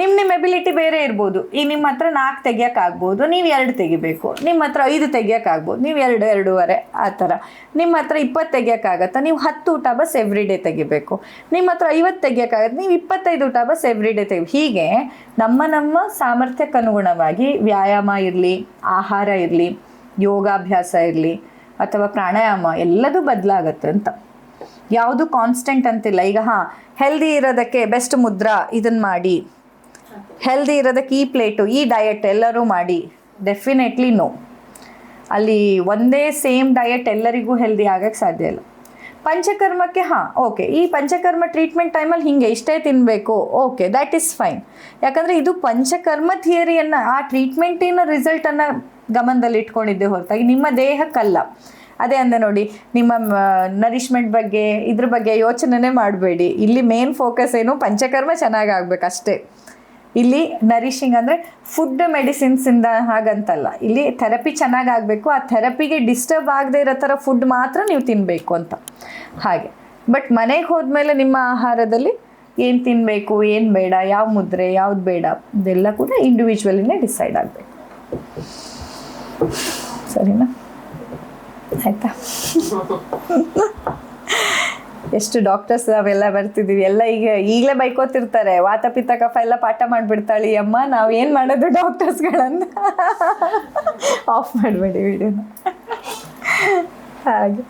A: ನಿಮ್ಮ ನಿಮ್ಮ ಎಬಿಲಿಟಿ ಬೇರೆ ಇರ್ಬೋದು. ಈಗ ನಿಮ್ಮ ಹತ್ರ ನಾಲ್ಕು ತೆಗಿಯೋಕ್ಕಾಗ್ಬೋದು ನೀವು ಎರಡು ತೆಗಿಬೇಕು. ನಿಮ್ಮ ಹತ್ರ ಐದು ತೆಗಿಯೋಕ್ಕಾಗ್ಬೋದು ನೀವು ಎರಡು, ಎರಡೂವರೆ, ಆ ಥರ. ನಿಮ್ಮ ಹತ್ರ ಇಪ್ಪತ್ತು ತೆಗಿಯೋಕ್ಕಾಗತ್ತಾ ನೀವು ಹತ್ತು ಊಟ ಬಸ್ ಎವ್ರಿ ಡೇ ತೆಗಿಬೇಕು. ನಿಮ್ಮ ಹತ್ರ ಐವತ್ತು ತೆಗಿಯೋಕ್ಕಾಗತ್ತೆ ನೀವು ಇಪ್ಪತ್ತೈದು ಊಟ ಬಸ್ ಎವ್ರಿ ಡೇ ತೆಗಿ. ಹೀಗೆ ನಮ್ಮ ನಮ್ಮ ಸಾಮರ್ಥ್ಯಕ್ಕೆ ಅನುಗುಣವಾಗಿ ವ್ಯಾಯಾಮ ಇರಲಿ, ಆಹಾರ ಇರಲಿ, ಯೋಗಾಭ್ಯಾಸ ಇರಲಿ, ಅಥವಾ ಪ್ರಾಣಾಯಾಮ, ಎಲ್ಲದೂ ಬದಲಾಗತ್ತೆ ಅಂತ. ಯಾವುದು ಕಾನ್ಸ್ಟೆಂಟ್ ಅಂತಿಲ್ಲ. ಈಗ ಹಾಂ ಹೆಲ್ದಿ ಇರೋದಕ್ಕೆ ಬೆಸ್ಟ್ ಮುದ್ರಾ ಇದನ್ನು ಮಾಡಿ. ಹೆಲ್ದಿ ಇರೋದಕ್ಕೆ ಈ ಪ್ಲೇಟು ಈ ಡಯಟ್ ಎಲ್ಲರೂ ಮಾಡಿ. ಡೆಫಿನೆಟ್ಲಿ ನೋ ಅಲ್ಲಿ ಒಂದೇ ಸೇಮ್ ಡಯಟ್ ಎಲ್ಲರಿಗೂ ಹೆಲ್ದಿ ಆಗೋಕ್ಕೆ ಸಾಧ್ಯ ಇಲ್ಲ. ಪಂಚಕರ್ಮಕ್ಕೆ ಹಾಂ ಓಕೆ ಈ ಪಂಚಕರ್ಮ ಟ್ರೀಟ್ಮೆಂಟ್ ಟೈಮಲ್ಲಿ ಹೀಗೆ ಇಷ್ಟೇ ತಿನ್ನಬೇಕು ಓಕೆ ದ್ಯಾಟ್ ಈಸ್ ಫೈನ್ ಯಾಕಂದರೆ ಇದು ಪಂಚಕರ್ಮ ಥಿಯರಿಯನ್ನು ಆ ಟ್ರೀಟ್ಮೆಂಟಿನ ರಿಸಲ್ಟನ್ನು ಗಮನದಲ್ಲಿ ಇಟ್ಕೊಂಡಿದ್ದೆ ಹೊರತಾಗಿ ನಿಮ್ಮ ದೇಹಕ್ಕಲ್ಲ. ಅದೇ ಅಂದೆ ನೋಡಿ, ನಿಮ್ಮ ನರಿಶ್ಮೆಂಟ್ ಬಗ್ಗೆ, ಇದ್ರ ಬಗ್ಗೆ ಯೋಚನೆನೇ ಮಾಡಬೇಡಿ. ಇಲ್ಲಿ ಮೇನ್ ಫೋಕಸ್ ಏನು ಪಂಚಕರ್ಮ ಚೆನ್ನಾಗಿ ಆಗಬೇಕಷ್ಟೇ ಅಷ್ಟೇ. ಇಲ್ಲಿ ನರಿಶಿಂಗ್ ಅಂದರೆ ಫುಡ್ ಮೆಡಿಸಿನ್ಸಿಂದ ಹಾಗಂತಲ್ಲ. ಇಲ್ಲಿ ಥೆರಪಿ ಚೆನ್ನಾಗಿ ಆಗಬೇಕು ಆ ಥೆರಪಿಗೆ ಡಿಸ್ಟರ್ಬ್ ಆಗದೆ ಇರೋ ಥರ ಫುಡ್ ಮಾತ್ರ ನೀವು ತಿನ್ನಬೇಕು ಅಂತ. ಹಾಗೆ. ಬಟ್ ಮನೆಗೆ ಹೋದ್ಮೇಲೆ ನಿಮ್ಮ ಆಹಾರದಲ್ಲಿ ಏನು ತಿನ್ನಬೇಕು ಏನು ಬೇಡ, ಯಾವ ಮುದ್ರೆ, ಯಾವ್ದು ಬೇಡ, ಇದೆಲ್ಲ ಕೂಡ ಇಂಡಿವಿಜುವಲಿನೇ ಡಿಸೈಡ್ ಆಗಬೇಕು. ಸರಿನಾ? ಆಯಿತಾ? ಎಷ್ಟು ಡಾಕ್ಟರ್ಸ್ ಅವೆಲ್ಲ ಬರ್ತಿದೀವಿ. ಎಲ್ಲ ಈಗ ಈಗಲೇ ಬೈಕೋತಿರ್ತಾರೆ. ವಾತ, ಪಿತ್ತ, ಕಫ ಎಲ್ಲ ಪಾಠ ಮಾಡಿಬಿಡ್ತಾಳಿ. ಅಮ್ಮ, ನಾವು ಏನು ಮಾಡೋದು ಡಾಕ್ಟರ್ಸ್ಗಳನ್ನ ಆಫ್ ಮಾಡಬೇಡಿ ವಿಡಿಯೋನ. ಹಾಗೆ.